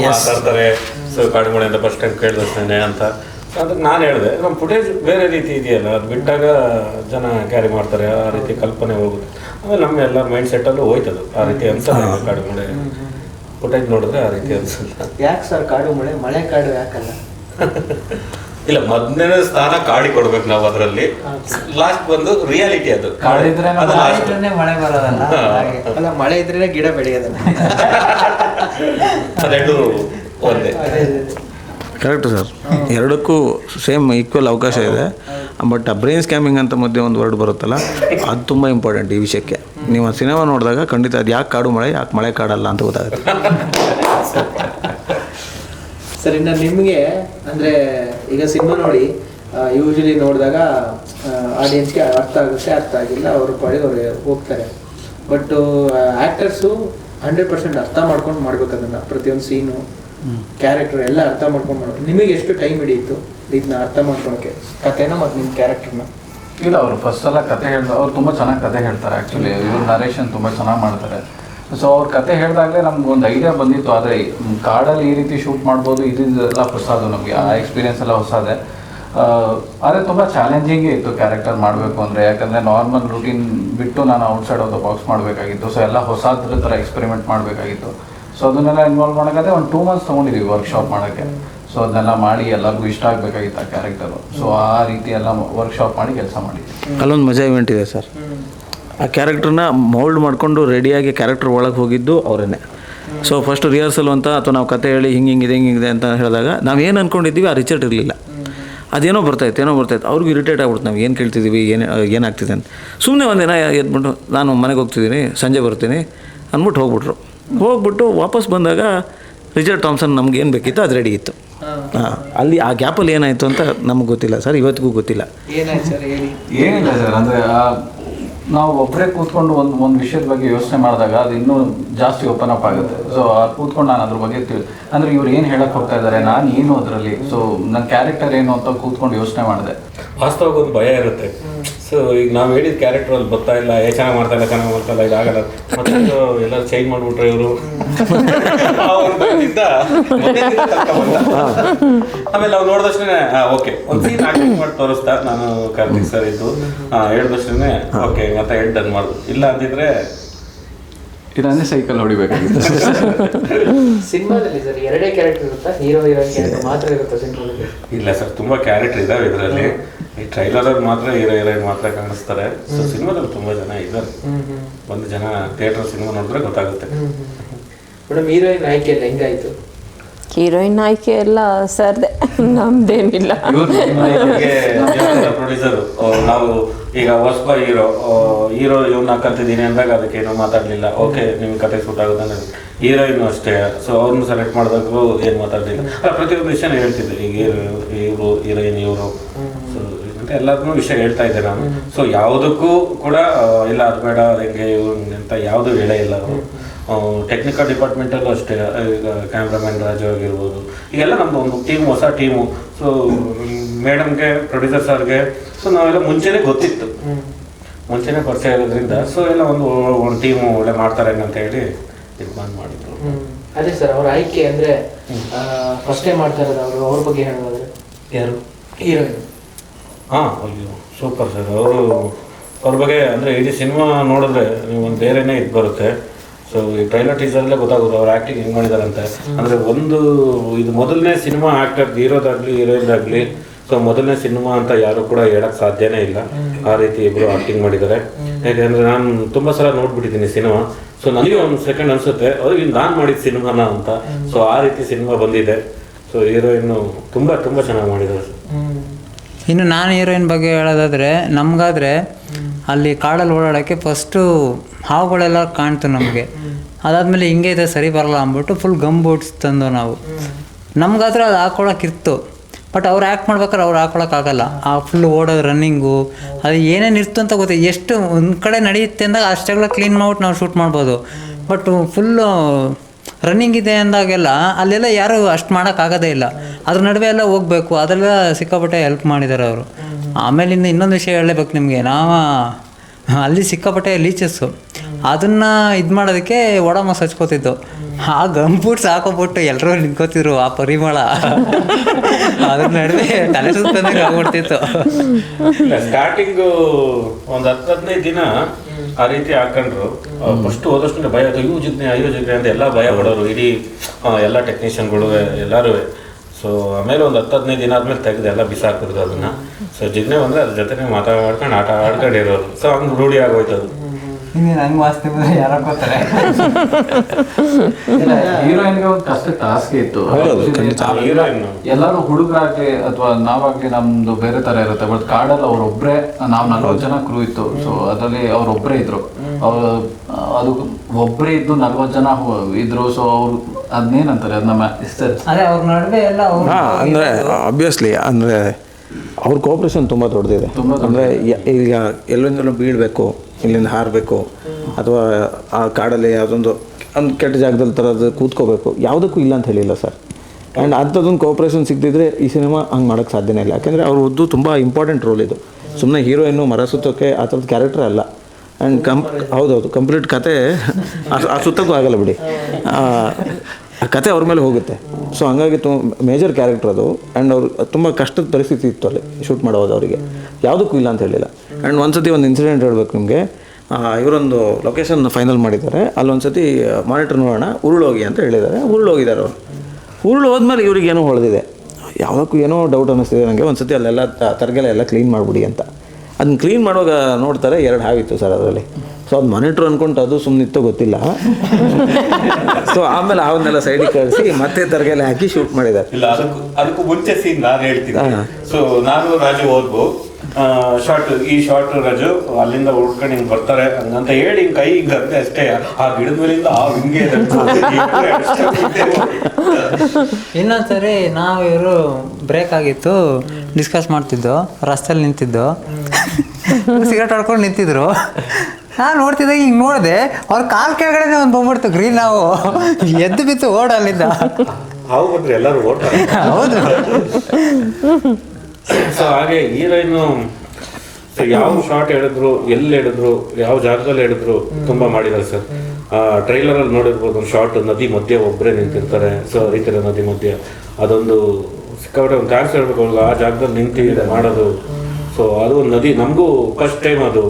ಮಾತಾಡ್ತಾರೆ. ಸೊ ಅಂತ ಫಸ್ಟ್ ಟೈಮ್ ಕೇಳಿದ್ರೆ ಅಂತ ಅದಕ್ಕೆ ನಾನು ಹೇಳಿದೆ ನಮ್ಮ ಫುಟೇಜ್ ಬೇರೆ ರೀತಿ ಇದೆಯಲ್ಲ ಅದು ಬಿಟ್ಟಾಗ ಜನ ಕ್ಯಾರಿ ಮಾಡ್ತಾರೆ ಆ ರೀತಿ ಕಲ್ಪನೆ ಹೋಗುತ್ತೆ. ಆಮೇಲೆ ನಮ್ಮ ಎಲ್ಲ ಮೈಂಡ್ ಸೆಟ್ಟಲ್ಲೂ ಹೋಯ್ತದು ಆ ರೀತಿ ಅನ್ಸಲ್ಲ ಕಾಡು ಮಳೆ. ಫುಟೇಜ್ ನೋಡಿದ್ರೆ ಆ ರೀತಿ ಅನ್ಸಲ್ಲ. ಯಾಕೆ ಸರ್ ಕಾಡು ಮಳೆ? ಮಳೆ ಕಾಡು ಯಾಕಲ್ಲ? ಇಲ್ಲ ಮೊದಲನೇ ಸ್ಥಾನ ಕಾಡಿ ಕೊಡ್ಬೇಕು ನಾವು ಅದರಲ್ಲಿ. ಲಾಸ್ಟ್ ಬಂದು ರಿಯಾಲಿಟಿ ಅದು. ಕಾಡಿದ್ರೆ ಮಳೆ. ಬರೋದಲ್ಲ ಅಲ್ಲ ಮಳೆ ಇದ್ರೆನೇ ಗಿಡ ಬೆಳೆಯೋದಲ್ಲ. ಅದೆರಡು ಒಂದೇ. ಕರೆಕ್ಟು ಸರ್ ಎರಡಕ್ಕೂ ಸೇಮ್ ಈಕ್ವಲ್ ಅವಕಾಶ ಇದೆ. ಬಟ್ ಆ ಬ್ರೈನ್ ಸ್ಕ್ಯಾಮಿಂಗ್ ಅಂತ ಮಧ್ಯೆ ಒಂದು ವರ್ಡ್ ಬರುತ್ತಲ್ಲ ಅದು ತುಂಬ ಇಂಪಾರ್ಟೆಂಟ್ ಈ ವಿಷಯಕ್ಕೆ. ನೀವು ಆ ಸಿನಿಮಾ ನೋಡಿದಾಗ ಖಂಡಿತ ಅದು ಯಾಕೆ ಕಾಡು ಮಳೆ ಯಾಕೆ ಮಳೆ ಕಾಡಲ್ಲ ಅಂತ ಗೊತ್ತಾಗುತ್ತೆ. ಸರ್ ಇನ್ನು ನಿಮಗೆ ಅಂದರೆ ಈಗ ಸಿನಿಮಾ ನೋಡಿ ಯೂಶಲಿ ನೋಡಿದಾಗ ಆಡಿಯನ್ಸ್ಗೆ ಅರ್ಥ ಆಗುತ್ತೆ ಅರ್ಥ ಆಗಿಲ್ಲ ಅವ್ರ ಪಡೆದು ಅವ್ರು ಹೋಗ್ತಾರೆ. ಬಟ್ ಆ್ಯಕ್ಟರ್ಸು ಹಂಡ್ರೆಡ್ ಪರ್ಸೆಂಟ್ ಅರ್ಥ ಮಾಡ್ಕೊಂಡು ಮಾಡ್ಬೇಕು ಅದನ್ನು ಪ್ರತಿಯೊಂದು ಸೀನು ಕ್ಯಾರೆಕ್ಟರ್ ಎಲ್ಲ ಅರ್ಥ ಮಾಡ್ಕೊಂಡು ಮಾಡೋದು ನಿಮಗೆ ಎಷ್ಟು ಟೈಮ್ ಹಿಡಿಯಿತು ಇದನ್ನ ಅರ್ಥ ಮಾಡ್ಕೊಳಕ್ಕೆ? ಕಥೆನ ಮತ್ತು ನಿಮ್ಮ ಕ್ಯಾರೆಕ್ಟರ್ನ ಇಲ್ಲ, ಅವರು ಫಸ್ಟ್ ಎಲ್ಲ ಕತೆ ಹೇಳ್ದ ಅವ್ರು ತುಂಬ ಚೆನ್ನಾಗಿ ಕತೆ ಹೇಳ್ತಾರೆ ಆ್ಯಕ್ಚುಲಿ ಇವ್ರ ನರೇಷನ್ ತುಂಬ ಚೆನ್ನಾಗಿ ಮಾಡ್ತಾರೆ. ಸೊ ಅವ್ರ ಕತೆ ಹೇಳಿದಾಗಲೇ ನಮ್ಗೆ ಒಂದು ಐಡಿಯಾ ಬಂದಿತ್ತು. ಆದರೆ ಕಾಡಲ್ಲಿ ಈ ರೀತಿ ಶೂಟ್ ಮಾಡ್ಬೋದು ಇದೆಲ್ಲ ಹೊಸದು ನಮಗೆ. ಆ ಎಕ್ಸ್ಪೀರಿಯೆನ್ಸ್ ಎಲ್ಲ ಹೊಸದೇ. ಆದರೆ ತುಂಬ ಚಾಲೆಂಜಿಂಗೇ ಇತ್ತು ಕ್ಯಾರೆಕ್ಟರ್ ಮಾಡಬೇಕು ಅಂದರೆ. ಯಾಕಂದರೆ ನಾರ್ಮಲ್ ರೂಟೀನ್ ಬಿಟ್ಟು ನಾನು ಔಟ್ಸೈಡ್ ಆಫ್ ದ ಬಾಕ್ಸ್ ಮಾಡಬೇಕಾಗಿತ್ತು. ಸೊ ಎಲ್ಲ ಹೊಸದ್ರ ಥರ ಎಕ್ಸ್ಪೆರಿಮೆಂಟ್ ಮಾಡಬೇಕಾಗಿತ್ತು. ಸೊ ಅದನ್ನೆಲ್ಲ ಇನ್ವಾಲ್ವ್ ಮಾಡೋಕ್ಕಾದ್ರೆ ಒಂದು ಟೂ ಮಂತ್ಸ್ ತೊಗೊಂಡಿದ್ದೀವಿ ವರ್ಕ್ಶಾಪ್ ಮಾಡೋಕ್ಕೆ. ಸೊ ಅದನ್ನೆಲ್ಲ ಮಾಡಿ ಎಲ್ಲರಿಗೂ ಇಷ್ಟ ಆಗಬೇಕಾಗಿತ್ತು ಆ ಕ್ಯಾರೆಕ್ಟರು ಸೊ ಆ ರೀತಿ ಎಲ್ಲ ವರ್ಕ್ಶಾಪ್ ಮಾಡಿ ಕೆಲಸ ಮಾಡಿದ್ವಿ. ಅಲ್ಲೊಂದು ಮಜಾ ಇವೆಂಟ್ ಇದೆ ಸರ್. ಆ ಕ್ಯಾರೆಕ್ಟರ್ನ ಮೌಲ್ಡ್ ಮಾಡಿಕೊಂಡು ರೆಡಿಯಾಗಿ ಕ್ಯಾರೆಕ್ಟರ್ ಒಳಗೆ ಹೋಗಿದ್ದು ಅವರೇನೆ. ಸೊ ಫಸ್ಟ್ ರಿಹರ್ಸಲ್ ಅಂತ ಅಥವಾ ನಾವು ಕತೆ ಹೇಳಿ ಹಿಂಗೆ ಹಿಂಗಿದೆ ಹಿಂಗಿದೆ ಅಂತ ಹೇಳಿದಾಗ ನಾವು ಏನು ಅಂದ್ಕೊಂಡಿದ್ದೀವಿ ಆ ರಿಚರ್ಟ್ ಇರಲಿಲ್ಲ. ಅದೇನೋ ಬರ್ತಾಯಿತ್ತು ಏನೋ ಬರ್ತಾಯಿತ್ತು ಅವ್ರಿಗೆ ಇರಿಟೇಟ್ ಆಗ್ಬಿಡ್ತು. ನಾವು ಏನು ಕೇಳ್ತಿದ್ದೀವಿ ಏನು ಏನಾಗ್ತಿದೆ ಅಂತ. ಸುಮ್ಮನೆ ಒಂದಿನ ಎದ್ಬಿಟ್ಟು ನಾನು ಮನೆಗೆ ಹೋಗ್ತಿದ್ದೀನಿ ಸಂಜೆ ಬರ್ತೀನಿ ಅಂದ್ಬಿಟ್ಟು ಹೋಗ್ಬಿಟ್ರು. ಹೋಗ್ಬಿಟ್ಟು ವಾಪಸ್ ಬಂದಾಗ ರಿಚರ್ಡ್ ಥಾಮ್ಸನ್ ನಮ್ಗೆ ಏನು ಬೇಕಿತ್ತು ಅದು ರೆಡಿ ಇತ್ತು. ಹಾಂ. ಅಲ್ಲಿ ಆ ಗ್ಯಾಪಲ್ಲಿ ಏನಾಯಿತು ಅಂತ ನಮಗೆ ಗೊತ್ತಿಲ್ಲ ಸರ್ ಇವತ್ತಿಗೂ ಗೊತ್ತಿಲ್ಲ. ಏನಾಯ್ತು ಸರ್ ಹೇಳಿ. ಏನಿಲ್ಲ ಸರ್ ಅಂದರೆ ನಾವು ಒಬ್ಬರೇ ಕೂತ್ಕೊಂಡು ಒಂದು ಒಂದು ವಿಷಯದ ಬಗ್ಗೆ ಯೋಚನೆ ಮಾಡಿದಾಗ ಅದು ಇನ್ನೂ ಜಾಸ್ತಿ ಓಪನ್ ಅಪ್ ಆಗುತ್ತೆ. ಸೊ ಕೂತ್ಕೊಂಡು ನಾನು ಅದ್ರ ಬಗ್ಗೆ ತಿಳಿ ಅಂದರೆ ಇವ್ರು ಏನು ಹೇಳಕ್ಕೆ ಹೋಗ್ತಾ ಇದ್ದಾರೆ ನಾನು ಏನು ಅದರಲ್ಲಿ ಸೊ ನನ್ನ ಕ್ಯಾರೆಕ್ಟರ್ ಏನು ಅಂತ ಕೂತ್ಕೊಂಡು ಯೋಚನೆ ಮಾಡಿದೆ. ವಾಸ್ತವವಾಗಿ ಒಂದು ಭಯ ಇರುತ್ತೆ. ಸೊ ಈಗ ನಾವು ಹೇಳಿದ ಕ್ಯಾರೆಕ್ಟರ್ ಅಲ್ಲಿ ಬರ್ತಾ ಇಲ್ಲ ಏ ಚೆನ್ನಾಗಿ ಮಾಡ್ತಾ ಇಲ್ಲ ಚೆನ್ನಾಗಿ ಮಾಡ್ತಾ ಇಲ್ಲ ಇದಾಗಲ್ಲ. ಮತ್ತೆ ಎಲ್ಲರೂ ಚೇಂಜ್ ಮಾಡ್ಬಿಟ್ರೆ ಇವರು. ಆಮೇಲೆ ನಾವು ನೋಡಿದಷ್ಟೇ ಓಕೆ ಒಂದು ಸೀನ್ ಆಕ್ಟಿಂಗ್ ಮಾಡಿ ತೋರಿಸ್ತಾ ನಾನು ಕಾರ್ತಿಕ್ ಸರ್ ಇದ್ದು. ಹೇಳಿದಷ್ಟೇ ಓಕೆ ಮತ್ತೆ ಹೆಡ್ ಡನ್ ಮಾಡುದು. ಇಲ್ಲ ಅಂದಿದ್ರೆ ಇದನ್ನೇ ಸೈಕಲ್ ಹೊಡಿಬೇಕಾಗಿತ್ತು. ಸಿನಿಮಾದಲ್ಲಿ ಸರ್ ಎರಡೇ ಕ್ಯಾರೆಕ್ಟರ್ ಇರುತ್ತಾ? ಹೀರೋ ಹೀರೋಯಿನ್ ಕ್ಯಾರೆಕ್ಟರ್ ಮಾತ್ರ ಇರುತ್ತಾ ಸಿನಿಮಾದಲ್ಲಿ ಇಲ್ಲ ಸರ್ ತುಂಬಾ ಕ್ಯಾರೆಕ್ಟರ್ ಇದಾವೆ ಇದರಲ್ಲಿ. ಈ ಟ್ರೈಲರ್ ಅಲ್ಲಿ ಮಾತ್ರ ಹೀರೋ ಹೀರೋಯಿನ್ ಮಾತ್ರ ಕಾಣಿಸ್ತಾರೆ. ಸೊ ಸಿನಿಮಾದಲ್ಲಿ ತುಂಬಾ ಜನ ಇದ್ದಾರೆ. ಒಂದು ಜನ ಥಿಯೇಟರ್ ಸಿನಿಮಾ ನೋಡಿದ್ರೆ ಗೊತ್ತಾಗುತ್ತೆ. ಮೇಡಮ್ ಹೀರೋಯಿನ್ ಆಯ್ಕೆ ಎಲ್ಲ ಹೆಂಗಾಯ್ತು? ಹೀರೋಯಿನ್ ಆಯ್ಕೆ ಎಲ್ಲ ಸರ್ದೆ. ನಮ್ದೇನಿಲ್ಲ. ಪ್ರೊಡ್ಯೂಸರ್ ನಾವು ಈಗ ಹೊಸಬ ಹೀರೋ ಹೀರೋ ಇವ್ನ ಕಲ್ತಿದ್ದೀನಿ ಅಂದಾಗ ಅದಕ್ಕೆ ಏನೋ ಮಾತಾಡ್ಲಿಲ್ಲ. ಓಕೆ ನಿಮ್ಗೆ ಕತೆ ಸೂಟ್ ಆಗುತ್ತೆ ಹೀರೋಯಿನ್ ಅಷ್ಟೇ. ಸೊ ಅವ್ರನ್ನ ಸೆಲೆಕ್ಟ್ ಮಾಡಿದಾಗಲೂ ಏನು ಮಾತಾಡಲಿಲ್ಲ. ಪ್ರತಿಯೊಂದು ವಿಷಯನ ಹೇಳ್ತಿದ್ದೆ. ಈಗ ಇವರು ಹೀರೋಯಿನ್ ಇವರು. ಎಲ್ಲದನ್ನೂ ವಿಷಯ ಹೇಳ್ತಾ ಇದ್ದೆ ನಾನು. ಸೊ ಯಾವುದಕ್ಕೂ ಕೂಡ ಇಲ್ಲ ಅದು ಬೇಡ ಹೆಂಗೆ ಇವ್ರು ಅಂತ ಯಾವುದು ಹೇಳೇ ಇಲ್ಲ ಅವರು. ಟೆಕ್ನಿಕಲ್ ಡಿಪಾರ್ಟ್ಮೆಂಟಲ್ಲೂ ಅಷ್ಟೇ ಈಗ ಕ್ಯಾಮ್ರಾಮನ್ ರಾಜು ಆಗಿರ್ಬೋದು. ಈಗೆಲ್ಲ ನಮ್ಮದು ಒಂದು ಟೀಮ್ ಹೊಸ ಟೀಮು ಸೊ ಮೇಡಮ್ಗೆ ಪ್ರೊಡ್ಯೂಸರ್ ಸರ್ಗೆ ಸೊ ನಾವೆಲ್ಲ ಮುಂಚೆನೇ ಗೊತ್ತಿತ್ತು. ಮುಂಚೆನೇ ಪರಿಚಯ ಇರೋದ್ರಿಂದ ಸೊ ಎಲ್ಲ ಒಂದು ಒಂದು ಟೀಮು ಒಳ್ಳೆ ಮಾಡ್ತಾರೆ ಅಂತ ಹೇಳಿ ನಿರ್ಮಾಣ ಮಾಡಿದ್ರು. ಅದೇ ಸರ್ ಅವ್ರ ಆಯ್ಕೆ ಅಂದ್ರೆ ಫಸ್ಟ್ ಟೈಮ್ ಮಾಡ್ತಾ ಇರೋದು ಅವರು. ಅವ್ರ ಬಗ್ಗೆ ಹೇಳೋದಾದ್ರೆ? ಯಾರು? ಹೀರೋಯಿನ್ ಹಾಂ. ಅಯ್ಯೋ ಸೂಪರ್ ಸರ್. ಅವರು ಅವ್ರ ಬಗ್ಗೆ ಅಂದರೆ ಇಡೀ ಸಿನಿಮಾ ನೋಡಿದ್ರೆ ಒಂದು ಬೇರೆನೇ ಇದು ಬರುತ್ತೆ. ಸೊ ಈ ಟ್ರೈಲರ್ ಟೀಸರ್ಲ್ಲೇ ಗೊತ್ತಾಗೋದು ಅವ್ರು ಆ್ಯಕ್ಟಿಂಗ್ ಹೆಂಗೆ ಮಾಡಿದಾರಂತೆ. ಅಂದರೆ ಒಂದು ಇದು ಮೊದಲನೇ ಸಿನಿಮಾ ಆ್ಯಕ್ಟರ್ ಹೀರೋದಾಗಲಿ, ಹೀರೋಯಿನ್ದಾಗಲಿ ಸೊ ಮೊದಲನೇ ಸಿನಿಮಾ ಅಂತ ಯಾರು ಕೂಡ ಹೇಳಕ್ಕೆ ಸಾಧ್ಯನೇ ಇಲ್ಲ. ಆ ರೀತಿ ಇಬ್ಬರು ಆ್ಯಕ್ಟಿಂಗ್ ಮಾಡಿದ್ದಾರೆ. ಯಾಕೆಂದರೆ ನಾನು ತುಂಬ ಸಲ ನೋಡ್ಬಿಟ್ಟಿದ್ದೀನಿ ಸಿನಿಮಾ. ಸೊ ನನಗೆ ಒಂದು ಸೆಕೆಂಡ್ ಅನ್ಸುತ್ತೆ. ಅವ್ರಿಗೆ ನಾನು ಮಾಡಿದ ಸಿನಿಮಾನ ಅಂತ. ಸೊ ಆ ರೀತಿ ಸಿನಿಮಾ ಬಂದಿದೆ. ಸೊ ಹೀರೋಯಿನ್ನು ತುಂಬ ತುಂಬ ಚೆನ್ನಾಗಿ ಮಾಡಿದ್ದಾರೆ. ಇನ್ನು ನಾನು ಹೀರೋಯಿನ್ ಬಗ್ಗೆ ಹೇಳೋದಾದರೆ, ನಮಗಾದರೆ ಅಲ್ಲಿ ಕಾಡಲ್ಲಿ ಓಡಾಡೋಕ್ಕೆ ಫಸ್ಟು ಹಾವುಗಳೆಲ್ಲ ಕಾಣ್ತು ನಮಗೆ. ಅದಾದಮೇಲೆ ಹಿಂಗೆ ಇದೆ, ಸರಿ ಬರಲ್ಲ ಅಂದ್ಬಿಟ್ಟು ಫುಲ್ ಗಮ್ ಬೂಟ್ಸ್ ತಂದು ನಾವು. ನಮ್ಗಾದ್ರೆ ಅದು ಹಾಕೊಳಕ್ಕಿತ್ತು ಬಟ್ ಅವ್ರು ಆ್ಯಕ್ಟ್ ಮಾಡ್ಬೇಕಾದ್ರೆ ಅವ್ರು ಹಾಕೊಳಕ್ಕಾಗಲ್ಲ ಆ ಫುಲ್ ಓಡೋದು ರನ್ನಿಂಗು ಅದು ಏನೇನು ಇರ್ತು ಅಂತ ಗೊತ್ತಿಲ್ಲ. ಎಷ್ಟು ಒಂದು ಕಡೆ ನಡೆಯುತ್ತೆ ಅಂದಾಗ ಅಷ್ಟೆಲ್ಲ ಕ್ಲೀನ್ ಮಾಡ್ಬಿಟ್ಟು ನಾವು ಶೂಟ್ ಮಾಡ್ಬೋದು. ಬಟ್ ಫುಲ್ಲು ರನ್ನಿಂಗ್ ಇದೆ ಅಂದಾಗೆಲ್ಲ ಅಲ್ಲೆಲ್ಲ ಯಾರು ಅಷ್ಟು ಮಾಡೋಕ್ಕಾಗೋದೇ ಇಲ್ಲ. ಅದ್ರ ನಡುವೆ ಎಲ್ಲ ಹೋಗ್ಬೇಕು. ಅದೆಲ್ಲ ಸಿಕ್ಕಾಪಟ್ಟೆ ಹೆಲ್ಪ್ ಮಾಡಿದ್ದಾರೆ ಅವರು. ಆಮೇಲೆ ಇನ್ನು ಇನ್ನೊಂದು ವಿಷಯ ಹೇಳಬೇಕು ನಿಮಗೆ. ನಾವು ಅಲ್ಲಿ ಸಿಕ್ಕಾಪಟ್ಟೆ ಲೀಚಸ್ಸು ಅದನ್ನು ಇದು ಮಾಡೋದಕ್ಕೆ ಒಡಮಸ್ ಹಚ್ಕೋತಿದ್ದು. ಆ ಗಂಪುಟ್ ಹಾಕೋಬಿಟ್ಟು ಎಲ್ಲರೂ ನಿಂತ್ಕೋತಿದ್ರು ಆ ಪರಿಮಳ. ಅದ್ರ ನಡುವೆ ತಲೆ ಸುತ್ತಂದ್ರೆ ಆಗ್ಬಿಡ್ತಿತ್ತು. ಸ್ಟಾರ್ಟಿಂಗ್ ಒಂದು ಹತ್ತು ಹದಿನೈದು ದಿನ ಆ ರೀತಿ ಹಾಕೊಂಡ್ರು. ಫಸ್ಟ್ ಹೋದಷ್ಟು ಭಯ ಅಯ್ಯೋ ಜಿಗ್ನೆ ಅಯ್ಯೋ ಜಿಗ್ನೆ ಅಂತ ಎಲ್ಲ ಭಯ ಪಡೋರು. ಇಡೀ ಎಲ್ಲ ಟೆಕ್ನಿಷಿಯನ್ಗಳು ಎಲ್ಲರೂ. ಸೊ ಆಮೇಲೆ ಒಂದು ಹತ್ತು ಹದಿನೈದು ದಿನ ಆದ್ಮೇಲೆ ತೆಗೆದು ಎಲ್ಲ ಬಿಸಾಕಿದ್ರು ಅದನ್ನ. ಸೊ ಜಿಗ್ನೆ ಬಂದ್ರೆ ಅದ್ರ ಜೊತೆನೆ ಮಾತಾಡ್ಕೊಂಡು, ಆಟ ಆಡ್ಕೊಂಡಿರೋರು. ಸೊ ಹಂಗೆ ರೂಢಿ ಆಗೋಯ್ತು ಅದು ನಂಗೆ ವಾಸ್ತಿ ಬಂದ್ರೆ ಯಾರೋ ಕೊತ್ತಾರೆ ಹೀರೋಯಿನ್ಗೆ ಒಂದು ಕಷ್ಟ ಟಾಸ್ಕ್ ಇತ್ತು. ಎಲ್ಲರೂ ಹುಡುಗರಾಗ್ಲಿ ಅಥವಾ ನಾವಾಗ್ಲಿ ನಮ್ದು ಬೇರೆ ತರ ಇರುತ್ತೆ ಬಟ್ ಕಾಡಲ್ಲಿ ಅವ್ರೊಬ್ರೆ ನಾವ್ ನಲ್ವತ್ತು ಜನ ಕ್ರೂ ಇತ್ತು. ಸೊ ಅದರಲ್ಲಿ ಅವ್ರೊಬ್ರೇ ಇದ್ರು. ಅವ್ರು ಅದು ಒಬ್ರೇ ಇದ್ದು ನಲ್ವತ್ತು ಜನ ಇದ್ರು. ಸೊ ಅವ್ರು ಅದನ್ನೇನಂತಾರೆ ಅದನ್ನ ಅದೇ ಅವ್ರ ನಡುವೆ ಎಲ್ಲ ಅವ್ರು ಹಾಂ ಅಂದರೆ ಅಬ್ವಿಯಸ್ಲಿ ಅಂದ್ರೆ ಅವ್ರ ಕೋಪರೇಷನ್ ತುಂಬಾ ದೊಡ್ಡದಿದೆ ಅಂದ್ರೆ ಈಗ ಎಲ್ಲಿಂದಲೂ ಬೀಳಬೇಕು. ಇಲ್ಲಿಂದ ಹಾರಬೇಕು ಅಥವಾ ಆ ಕಾಡಲ್ಲಿ ಯಾವುದೊಂದು ಒಂದು ಕೆಟ್ಟ ಜಾಗದಲ್ಲಿ ಥರದ್ದು ಕೂತ್ಕೋಬೇಕು. ಯಾವುದಕ್ಕೂ ಇಲ್ಲ ಅಂತ ಹೇಳಿಲ್ಲ ಸರ್. ಆ್ಯಂಡ್ ಅಂಥದ್ದೊಂದು ಕೋಪ್ರೇಷನ್ ಸಿಗದಿದ್ರೆ ಈ ಸಿನಿಮಾ ಹಂಗೆ ಮಾಡೋಕ್ಕೆ ಸಾಧ್ಯನೇ ಇಲ್ಲ. ಯಾಕೆಂದರೆ ಅವ್ರದ್ದು ತುಂಬ ಇಂಪಾರ್ಟೆಂಟ್ ರೋಲ್ ಇದು. ಸುಮ್ಮನೆ ಹೀರೋಯಿನ್ನು ಮರ ಸುತ್ತೋಕ್ಕೆ ಆ ಥರದ ಕ್ಯಾರೆಕ್ಟರ್ ಅಲ್ಲ. ಆ್ಯಂಡ್ ಕಂಪ್ ಹೌದೌದು ಕಂಪ್ಲೀಟ್ ಕತೆ ಆ- ಸುತ್ತಕ್ಕೂ ಆಗಲ್ಲ ಬಿಡಿ. ಆ, ಆ ಕತೆ ಅವ್ರ ಮೇಲೆ ಹೋಗುತ್ತೆ. ಸೊ ಹಂಗಾಗಿ ತು ಮೇಜರ್ ಕ್ಯಾರೆಕ್ಟರ್ ಅದು. ಆ್ಯಂಡ್ ಅವ್ರು ತುಂಬ ಕಷ್ಟದ ಪರಿಸ್ಥಿತಿ ಇತ್ತು ಅಲ್ಲಿ ಶೂಟ್ ಮಾಡೋದು ಅವರಿಗೆ. ಯಾವುದಕ್ಕೂ ಇಲ್ಲ ಅಂತ ಹೇಳಿಲ್ಲ. ಆ್ಯಂಡ್ ಒಂದ್ಸತಿ ಒಂದು ಇನ್ಸಿಡೆಂಟ್ ಹೇಳ್ಬೇಕು ನಿಮಗೆ. ಇವರೊಂದು ಲೊಕೇಶನ್ ಫೈನಲ್ ಮಾಡಿದ್ದಾರೆ. ಅಲ್ಲೊಂದ್ಸತಿ ಮಾನಿಟರ್ ನೋಡೋಣ ಉರುಳೋಗಿ ಅಂತ ಹೇಳಿದ್ದಾರೆ. ಉರುಳೋಗಿದ್ದಾರೆ ಅವರು. ಉರುಳು ಹೋದ್ಮೇಲೆ ಇವ್ರಿಗೆ ಏನೋ ಹೊಳೆದಿದೆ. ಯಾವುದಕ್ಕೂ ಏನೋ ಡೌಟ್ ಅನ್ನಿಸ್ತಿದೆ ನನಗೆ ಒಂದ್ಸತಿ ಅಲ್ಲೆಲ್ಲ ತ- ತರಗೆಲ್ಲ ಎಲ್ಲ ಕ್ಲೀನ್ ಮಾಡಿಬಿಡಿ ಅಂತ. ಅದನ್ನ ಕ್ಲೀನ್ ಮಾಡುವಾಗ ನೋಡ್ತಾರೆ ಎರಡು ಹಾವಿತ್ತು ಸರ್ ಅದರಲ್ಲಿ. ಸೊ ಅದು ಮಾನಿಟ್ರ್ ಅಂದ್ಕೊಂಡು ಅದು ಸುಮ್ಮನಿತ್ತೋ ಗೊತ್ತಿಲ್ಲ. ಸೊ ಆಮೇಲೆ ಅವನ್ನೆಲ್ಲ ಸೈಡಿಗೆ ಕಳಿಸಿ ಮತ್ತೆ ತರಗೆಲ್ಲ ಹಾಕಿ ಶೂಟ್ ಮಾಡಿದ್ದಾರೆ. ಇಲ್ಲ ಅದಕ್ಕೂ ಅದಕ್ಕೂ ಮುಂಚೆ ಸೀನ್ ನಾನು ಹೇಳ್ತೀನಿ. ಸೊ ನಾನು ರಾಜು ಹೋದ್ವು. ಶಾರ್ಟ್ ಈ ಶಾರ್ಟ್ ರಜು ಅಲ್ಲಿಂದ ಹುಡ್ಕೊಂಡು ಹಿಂಗೆ ಬರ್ತಾರೆ ಹಂಗಂತ ಹೇಳಿ ಹಿಂಗ್ ಕೈ ಹಿಂಗ್ ಅಂತೆ ಅಷ್ಟೇ. ಆ ಗಿಡದ ಮೇಲಿಂದ ಆ ಹಿಂಗೆ ಇನ್ನೊಂದ್ಸರಿ ನಾವು ಇವರು ಬ್ರೇಕ್ ಆಗಿತ್ತು ಡಿಸ್ಕಸ್ ಮಾಡ್ತಿದ್ದು ರಸ್ತೆಯಲ್ಲಿ ನಿಂತಿದ್ದು. ಸಿಗರೇಟ್ ಹೊಡ್ಕೊಂಡು ನಿಂತಿದ್ರು. ನಾನು ನೋಡ್ತಿದ್ದೆ ಹಿಂಗೆ ನೋಡಿದೆ ಅವ್ರ ಕಾಲ್ ಕೆಳಗಡೆ ಒಂದು ಬಂದ್ಬಿಡ್ತು ಗ್ರೀನ್ ನಾವು. ಎದ್ದು ಬಿತ್ತು ಓಡ್ ಅಲ್ಲಿಂದ ಹೌದು. ಸೊ ಹಾಗೆ ಹೀರೋಯಿನ್ ಯಾವ ಶಾರ್ಟ್ ಹೇಳಿದ್ರು ಎಲ್ಲಿ ಹೇಳಿದ್ರು ಯಾವ ಜಾಗದಲ್ಲಿ ಹೇಳಿದ್ರು ತುಂಬಾ ಮಾಡಿದ್ದಾರೆ ಸರ್ ಟ್ರೈಲರ್ ಅಲ್ಲಿ ನೋಡಿರ್ಬೋದು ಶಾರ್ಟ್ ನದಿ ಮಧ್ಯೆ ಒಬ್ಬರೇ ನಿಂತಿರ್ತಾರೆ. ಸೊ ರೀತಿಯ ನದಿ ಮಧ್ಯೆ. ಅದೊಂದು ಸಿಕ್ಕಾಪಟ್ಟೆ ಒಂದು ಕ್ಯಾನ್ಸರ್ ಹೇಳ್ಬೇಕು ಅವ್ರಿಗೆ ಆ ಜಾಗದಲ್ಲಿ ನಿಂತಿದೆ ಮಾಡೋದು. ಸೊ ಅದು ಒಂದು ನದಿ ನಮಗೂ ಫಸ್ಟ್ ಟೈಮ್ ಅದು.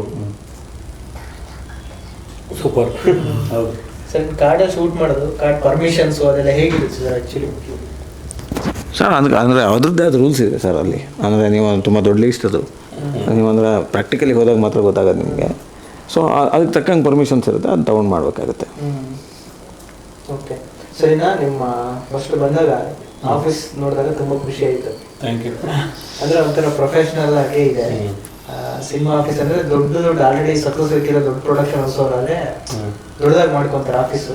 ಸೂಪರ್ ಹೌದು. ಸರ್ ಕಾಡಲ್ಲಿ ಶೂಟ್ ಮಾಡೋದು ಕಾಡ್ ಪರ್ಮಿಷನ್ಸು ಅದೆಲ್ಲ ಹೇಗಿರುತ್ತೆ ಸರ್ ಆಕ್ಚುಲಿ ಸರ್ ಅಂದ್ರೆ ಅಂದರೆ ಅದರದ್ದೇ ಅದು ರೂಲ್ಸ್ ಇದೆ ಸರ್ ಅಲ್ಲಿ. ಅಂದರೆ ನೀವು ತುಂಬ ದೊಡ್ಡ ಲೀಸ್ಟ್ ಅದು. ನೀವು ಅಂದರೆ ಪ್ರಾಕ್ಟಿಕಲಿ ಹೋದಾಗ ಮಾತ್ರ ಗೊತ್ತಾಗೋದು ನಿಮಗೆ. ಸೊ ಅದಕ್ಕೆ ತಕ್ಕಂಗೆ ಪರ್ಮಿಷನ್ಸ್ ಇರುತ್ತೆ ಅದು ತಗೊಂಡು ಮಾಡಬೇಕಾಗುತ್ತೆ. ಓಕೆ ಸರಿನಾ? ನಿಮ್ಮ ಫಸ್ಟ್ ಬಂದಾಗ ಆಫೀಸ್ ನೋಡಿದಾಗ ತುಂಬಾ ಖುಷಿ ಆಯಿತು. ಥ್ಯಾಂಕ್ ಯು ಅಂದ್ರೆ ಒಂಥರ ಪ್ರೊಫೆಷನಲ್ ಆಗಿ ಇದೆ. ಸಿನಿಮಾ ಆಫೀಸ್ ಅಂದ್ರೆ ದೊಡ್ಡ ದೊಡ್ಡ ಆಲ್ರೆಡಿ ಸಕ್ಸಸ್ ಇರ್ತಿರೋ ದೊಡ್ಡ ಪ್ರೊಡಕ್ಷನ್ ಹೊಸವರಾದ್ರೆ ದೊಡ್ಡದಾಗಿ ಮಾಡ್ಕೊಂತಾರೆ ಆಫೀಸ್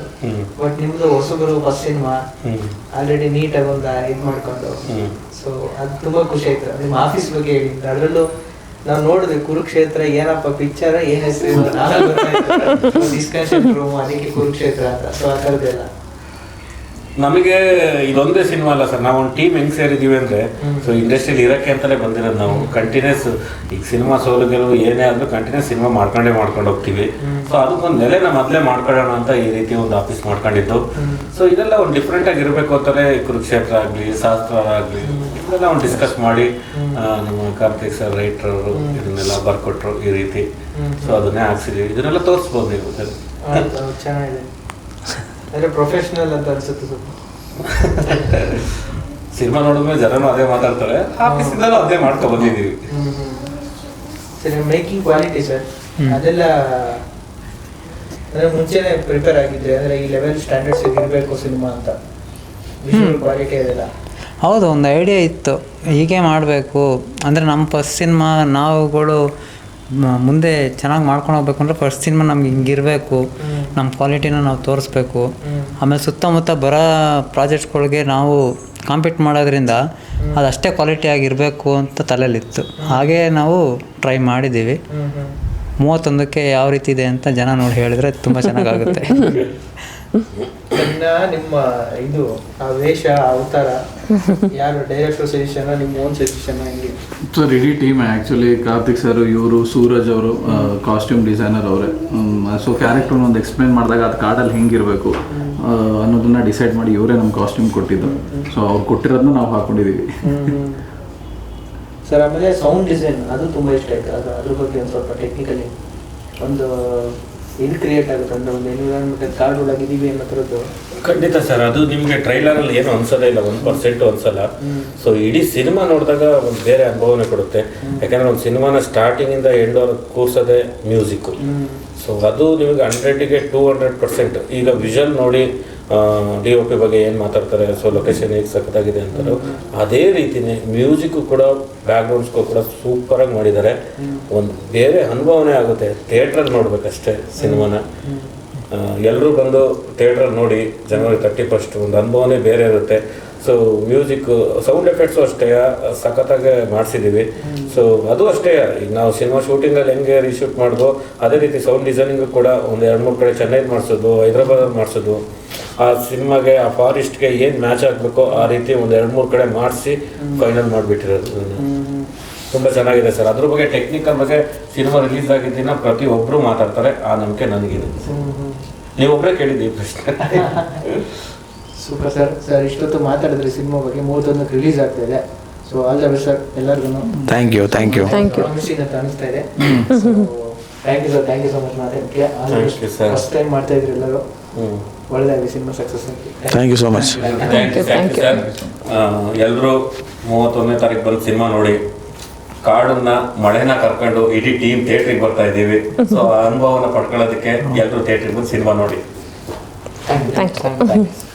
ಬಟ್ ನಿಮ್ದು ಹೊಸಬರು ಫಸ್ಟ್ ಸಿನಿಮಾ ಆಲ್ರೆಡಿ ನೀಟಾಗಿ ಒಂದು ಇದ್ ಮಾಡ್ಕೊಂಡು. ಸೊ ಅದು ತುಂಬಾ ಖುಷಿ ಆಯ್ತು. ನಿಮ್ಮ ಆಫೀಸ್ ಬಗ್ಗೆ ಹೇಳಿ. ಅದರಲ್ಲೂ ನಾವು ನೋಡಿದ್ವಿ ಕುರುಕ್ಷೇತ್ರ ಏನಪ್ಪ ಪಿಕ್ಚರ್ ಏನ್ ಹೆಸರು ಡಿಸ್ಕಷನ್ ರೂಮ್ ಅದಕ್ಕೆ ಕುರುಕ್ಷೇತ್ರ ಅಂತ. ಸೊ ಆ ಥರದ್ದೆಲ್ಲ. ನಮಗೆ ಇದೊಂದೇ ಸಿನಿಮಾ ಅಲ್ಲ ಸರ್ ನಾವು ಒಂದು ಟೀಮ್ ಹೆಂಗ್ ಸೇರಿದೀವಿ ಅಂದ್ರೆ ಸೊ ಇಂಡಸ್ಟ್ರಿಯಲ್ಲಿ ಇರಕ್ಕೆ ಅಂತಾನೆ ಬಂದಿರೋದು ನಾವು. ಕಂಟಿನ್ಯೂಸ್ ಈಗ ಸಿನಿಮಾ ಸೋಲು ಗೆಲುವು ಏನೇ ಆದ್ರೂ ಕಂಟಿನ್ಯೂಸ್ ಸಿನಿಮಾ ಮಾಡ್ಕೊಂಡೇ ಮಾಡ್ಕೊಂಡು ಹೋಗ್ತೀವಿ. ಸೊ ಅದಕ್ಕೊಂದು ನಾವು ಮೊದಲೇ ಮಾಡ್ಕೊಳ್ಳೋಣ ಅಂತ ಈ ರೀತಿ ಒಂದು ಆಫೀಸ್ ಮಾಡ್ಕೊಂಡಿದ್ದು. ಸೊ ಇದೆಲ್ಲ ಒಂದು ಡಿಫ್ರೆಂಟ್ ಆಗಿ ಇರಬೇಕು ಅಂತಾನೆ ಕುರುಕ್ಷೇತ್ರ ಆಗ್ಲಿ ಶಾಸ್ತ್ರ ಆಗ್ಲಿ ಇದೆಲ್ಲ ಒಂದು ಡಿಸ್ಕಸ್ ಮಾಡಿ ನಮ್ಮ ಕಾರ್ತಿಕ್ ಸರ್ ರೈಟರ್ ಅವರು ಇದನ್ನೆಲ್ಲ ಬರ್ಕೊಟ್ರು ಈ ರೀತಿ. ಸೊ ಅದನ್ನೇ ಹಾಕ್ಸಿದೀವಿ. ಇದನ್ನೆಲ್ಲ ತೋರಿಸ್ಬೋದು ನೀವು ಸರ್. ಚೆನ್ನಾಗಿದೆ. ಅಂದ್ರೆ ಪ್ರೊಫೆಷನಲ್ ಅಂತ ಅನ್ಸುತ್ತೆ ಸ್ವಲ್ಪ. ಸಿನಿಮಾ ನೋಡಿದ್ಮೇಲೆ ಜನನು ಅದೇ ಮಾತಾಡ್ತಾರೆ. ಆಫೀಸಿಂದಲೂ ಅದೇ ಮಾಡ್ಕೊ ಬಂದಿದ್ದೀವಿ. ಸರಿ ಮೇಕಿಂಗ್ ಕ್ವಾಲಿಟಿ ಸರ್ ಅದೆಲ್ಲ ಅಂದ್ರೆ ಮುಂಚೆನೆ ಪ್ರಿಪೇರ್ ಆಗಿದ್ರೆ ಅಂದ್ರೆ ಈ ಲೆವೆಲ್ ಸ್ಟ್ಯಾಂಡರ್ಡ್ಸ್ ಇರಬೇಕು ಸಿನಿಮಾ ಅಂತ. ವಿಷುವಲ್ ಕ್ವಾಲಿಟಿ ಅದೆಲ್ಲ. ಹೌದು ಒಂದು ಐಡಿಯಾ ಇತ್ತು. ಹೀಗೆ ಮಾಡಬೇಕು. ಅಂದರೆ ನಮ್ಮ ಫಸ್ಟ್ ಸಿನಿಮಾ ನಾವುಗಳು ಮುಂದೆ ಚೆನ್ನಾಗಿ ಮಾಡ್ಕೊಂಡು ಹೋಗ್ಬೇಕು ಅಂದರೆ ಫಸ್ಟ್ ಸಿನಿಮಾ ನಮ್ಗೆ ಹಿಂಗಿರಬೇಕು ನಮ್ಮ ಕ್ವಾಲಿಟಿನ ನಾವು ತೋರಿಸ್ಬೇಕು. ಆಮೇಲೆ ಸುತ್ತಮುತ್ತ ಬರೋ ಪ್ರಾಜೆಕ್ಟ್ಸ್ಗಳಿಗೆ ನಾವು ಕಾಂಪೀಟ್ ಮಾಡೋದ್ರಿಂದ ಅದು ಅಷ್ಟೇ ಕ್ವಾಲಿಟಿ ಆಗಿರಬೇಕು ಅಂತ ತಲೆಯಲ್ಲಿತ್ತು ಹಾಗೇ ನಾವು ಟ್ರೈ ಮಾಡಿದ್ದೀವಿ ಮೂವತ್ತೊಂದಕ್ಕೆ ಯಾವ ರೀತಿ ಇದೆ ಅಂತ ಜನ ನೋಡಿ ಹೇಳಿದ್ರೆ ತುಂಬ ಚೆನ್ನಾಗಾಗುತ್ತೆ. ಇನ್ನ ನಿಮ್ಮ ಇದು ಆ ವೇಷ ಆ ಅವತಾರ ಯಾರು ಡೈರೆಕ್ಟರ್ ಸಜೆಷನ್ ನಿಮ್ಮ ಓನ್ ಸಜೆಷನ್ ಹೆಂಗೆ? ಸರ್ ಇಡೀ ಟೀಮ್ ಆ್ಯಕ್ಚುಲಿ ಕಾರ್ತಿಕ್ ಸರ್ ಇವರು ಸೂರಜ್ ಅವರು ಕಾಸ್ಟ್ಯೂಮ್ ಡಿಸೈನರ್ ಅವರೇ. ಸೊ ಕ್ಯಾರೆಕ್ಟರ್ ಒಂದು ಎಕ್ಸ್ಪ್ಲೇನ್ ಮಾಡಿದಾಗ ಅದು ಕಾಡಲ್ಲಿ ಹೆಂಗಿರಬೇಕು ಅನ್ನೋದನ್ನ ಡಿಸೈಡ್ ಮಾಡಿ ಇವರೇ ನಮ್ಮ ಕಾಸ್ಟ್ಯೂಮ್ ಕೊಟ್ಟಿದ್ದು. ಸೊ ಅವ್ರು ಕೊಟ್ಟಿರೋದನ್ನ ನಾವು ಹಾಕೊಂಡಿದ್ದೀವಿ ಸರ್ ಆಮೇಲೆ ಸೌಂಡ್ ಡಿಸೈನ್ ಅದು ತುಂಬ ಇಷ್ಟ ಆಯಿತು. ಅದು ಅದ್ರ ಬಗ್ಗೆ ಒಂದು ಸ್ವಲ್ಪ ಟೆಕ್ನಿಕಲಿ ಒಂದು ಇದು ಕ್ರಿಯೇಟ್ ಆಗುತ್ತೆ ಅಂದರೆ ಒಂದು ಎನ್ವಿರಾನ್ಮೆಂಟ್ ಕಾರ್ಡ್ ಒಳಗಿದ್ದೀವಿ ಅನ್ನೋ ಥರದ್ದು ಖಂಡಿತ ಸರ್ ಅದು ನಿಮಗೆ ಟ್ರೈಲರಲ್ಲಿ ಏನು ಅನ್ಸೋದೇ ಇಲ್ಲ. ಒಂದು ಪರ್ಸೆಂಟ್ ಅನ್ಸಲ್ಲ. ಸೊ ಇಡೀ ಸಿನಿಮಾ ನೋಡಿದಾಗ ಒಂದು ಬೇರೆ ಅನುಭವನೇ ಕೊಡುತ್ತೆ. ಯಾಕಂದ್ರೆ ಒಂದು ಸಿನಿಮಾನ ಸ್ಟಾರ್ಟಿಂಗಿಂದ ಎಂಡ್ ಅವ್ರಿಗೆ ಕೂರ್ಸೋದೇ ಮ್ಯೂಸಿಕ್ಕು ಸೊ ಅದು ನಿಮಗೆ ಹಂಡ್ರೆಡಿಗೆ ಟೂ ಹಂಡ್ರೆಡ್ ಪರ್ಸೆಂಟ್ ಈಗ ವಿಷಲ್ ನೋಡಿ ಡಿ ಒ ಪಿ ಬಗ್ಗೆ ಏನು ಮಾತಾಡ್ತಾರೆ? ಸೊ ಲೊಕೇಶನ್ ಹೇಗೆ ಸಖತ್ತಾಗಿದೆ ಅಂತಾರೋ. ಅದೇ ರೀತಿನೇ ಮ್ಯೂಸಿಕ್ಕು ಕೂಡ ಬ್ಯಾಕ್ಗ್ರೌಂಡ್ಸ್ಗೂ ಕೂಡ ಸೂಪರಾಗಿ ಮಾಡಿದ್ದಾರೆ. ಒಂದು ಬೇರೆ ಅನುಭವನೇ ಆಗುತ್ತೆ. ಥಿಯೇಟ್ರಲ್ಲಿ ನೋಡ್ಬೇಕಷ್ಟೇ ಸಿನಿಮಾನ. ಎಲ್ಲರೂ ಬಂದು ಥಿಯೇಟ್ರಲ್ಲಿ ನೋಡಿ, ಜನವರಿ ತರ್ಟಿ ಫಸ್ಟ್ ಒಂದು ಅನುಭವನೇ ಬೇರೆ ಇರುತ್ತೆ. ಸೊ ಮ್ಯೂಸಿಕ್ ಸೌಂಡ್ ಎಫೆಕ್ಟ್ಸು ಅಷ್ಟೇ, ಸಖತ್ತಾಗಿ ಮಾಡಿಸಿದ್ದೀವಿ ಸೊ ಅದು ಅಷ್ಟೇ. ಈಗ ನಾವು ಸಿನಿಮಾ ಶೂಟಿಂಗಲ್ಲಿ ಹೆಂಗೆ ರೀಶೂಟ್ ಮಾಡಿದ್ವೋ, ಅದೇ ರೀತಿ ಸೌಂಡ್ ಡಿಸೈನಿಂಗು ಕೂಡ ಒಂದು ಎರಡು ಮೂರು ಕಡೆ ಚೆನ್ನೈದು ಮಾಡಿಸೋದು ಹೈದ್ರಾಬಾದಲ್ಲಿ ಮಾಡಿಸೋದು. ಆ ಸಿನಿಮಾಗೆ ಆ ಫಾರೆಸ್ಟ್ಗೆ ಏನು ಮ್ಯಾಚ್ ಆಗಬೇಕು ಆ ರೀತಿ ಒಂದು ಎರಡು ಮೂರು ಕಡೆ ಮಾಡಿಸಿ ಫೈನಲ್ ಮಾಡಿಬಿಟ್ಟಿರೋದು. ತುಂಬ ಚೆನ್ನಾಗಿದೆ ಸರ್. ಅದ್ರ ಬಗ್ಗೆ ಟೆಕ್ನಿಕಲ್ ಬಗ್ಗೆ ಸಿನಿಮಾ ರಿಲೀಸ್ ಆಗಿದ್ದಿನ ಪ್ರತಿಯೊಬ್ಬರು ಮಾತಾಡ್ತಾರೆ. ಆ ನಂಬಿಕೆ ನನಗಿದೆ. ನೀವೊಬ್ಬರೇ ಕೇಳಿದ್ದೀವಿ ಪ್ರಶ್ನೆ. ಸೂಪರ್ ಸರ್ ಸರ್ ಇಷ್ಟೊತ್ತು ಮಾತಾಡಿದ್ರಿ ಸಿನಿಮಾ ಬಗ್ಗೆ. ಮೂವತ್ತೊಂದಕ್ಕೆ ರಿಲೀಸ್ ಆಗ್ತಾ ಇದೆ. So all the best sir ಎಲ್ಲರಿಗೂ thank you thank you thank you ಅಂತ ಅನಿಸ್ತಾ ಇದೆ. Thank you sir thank you so much ಮಾತಾಡಕ್ಕೆ all the best first time ಮಾಡ್ತಾ ಇದ್ರಿ ಎಲ್ಲರೂ. ಹ್ಞೂ ಒಳ್ಳೆದಾಗಿ cinema success thank you so much thank you thank you sir ಎಲ್ಲರೂ ಮೂವತ್ತೊಂದನೇ ತಾರೀಕು ಬಂದು ಸಿನಿಮಾ ನೋಡಿ. ಕಾಡನ್ನ ಮಳೆನ ಕರ್ಕೊಂಡು ಇಡೀ ಟೀಮ್ ಥಿಯೇಟ್ರಿಗೆ ಬರ್ತಾ ಇದ್ದೀವಿ. ಸೊ ಆ ಅನುಭವನ ಪಡ್ಕೊಳ್ಳೋದಕ್ಕೆ ಎಲ್ಲರೂ ಥಿಯೇಟ್ರಿಗೆ ಬಂದು ಸಿನಿಮಾ ನೋಡಿ. Thank you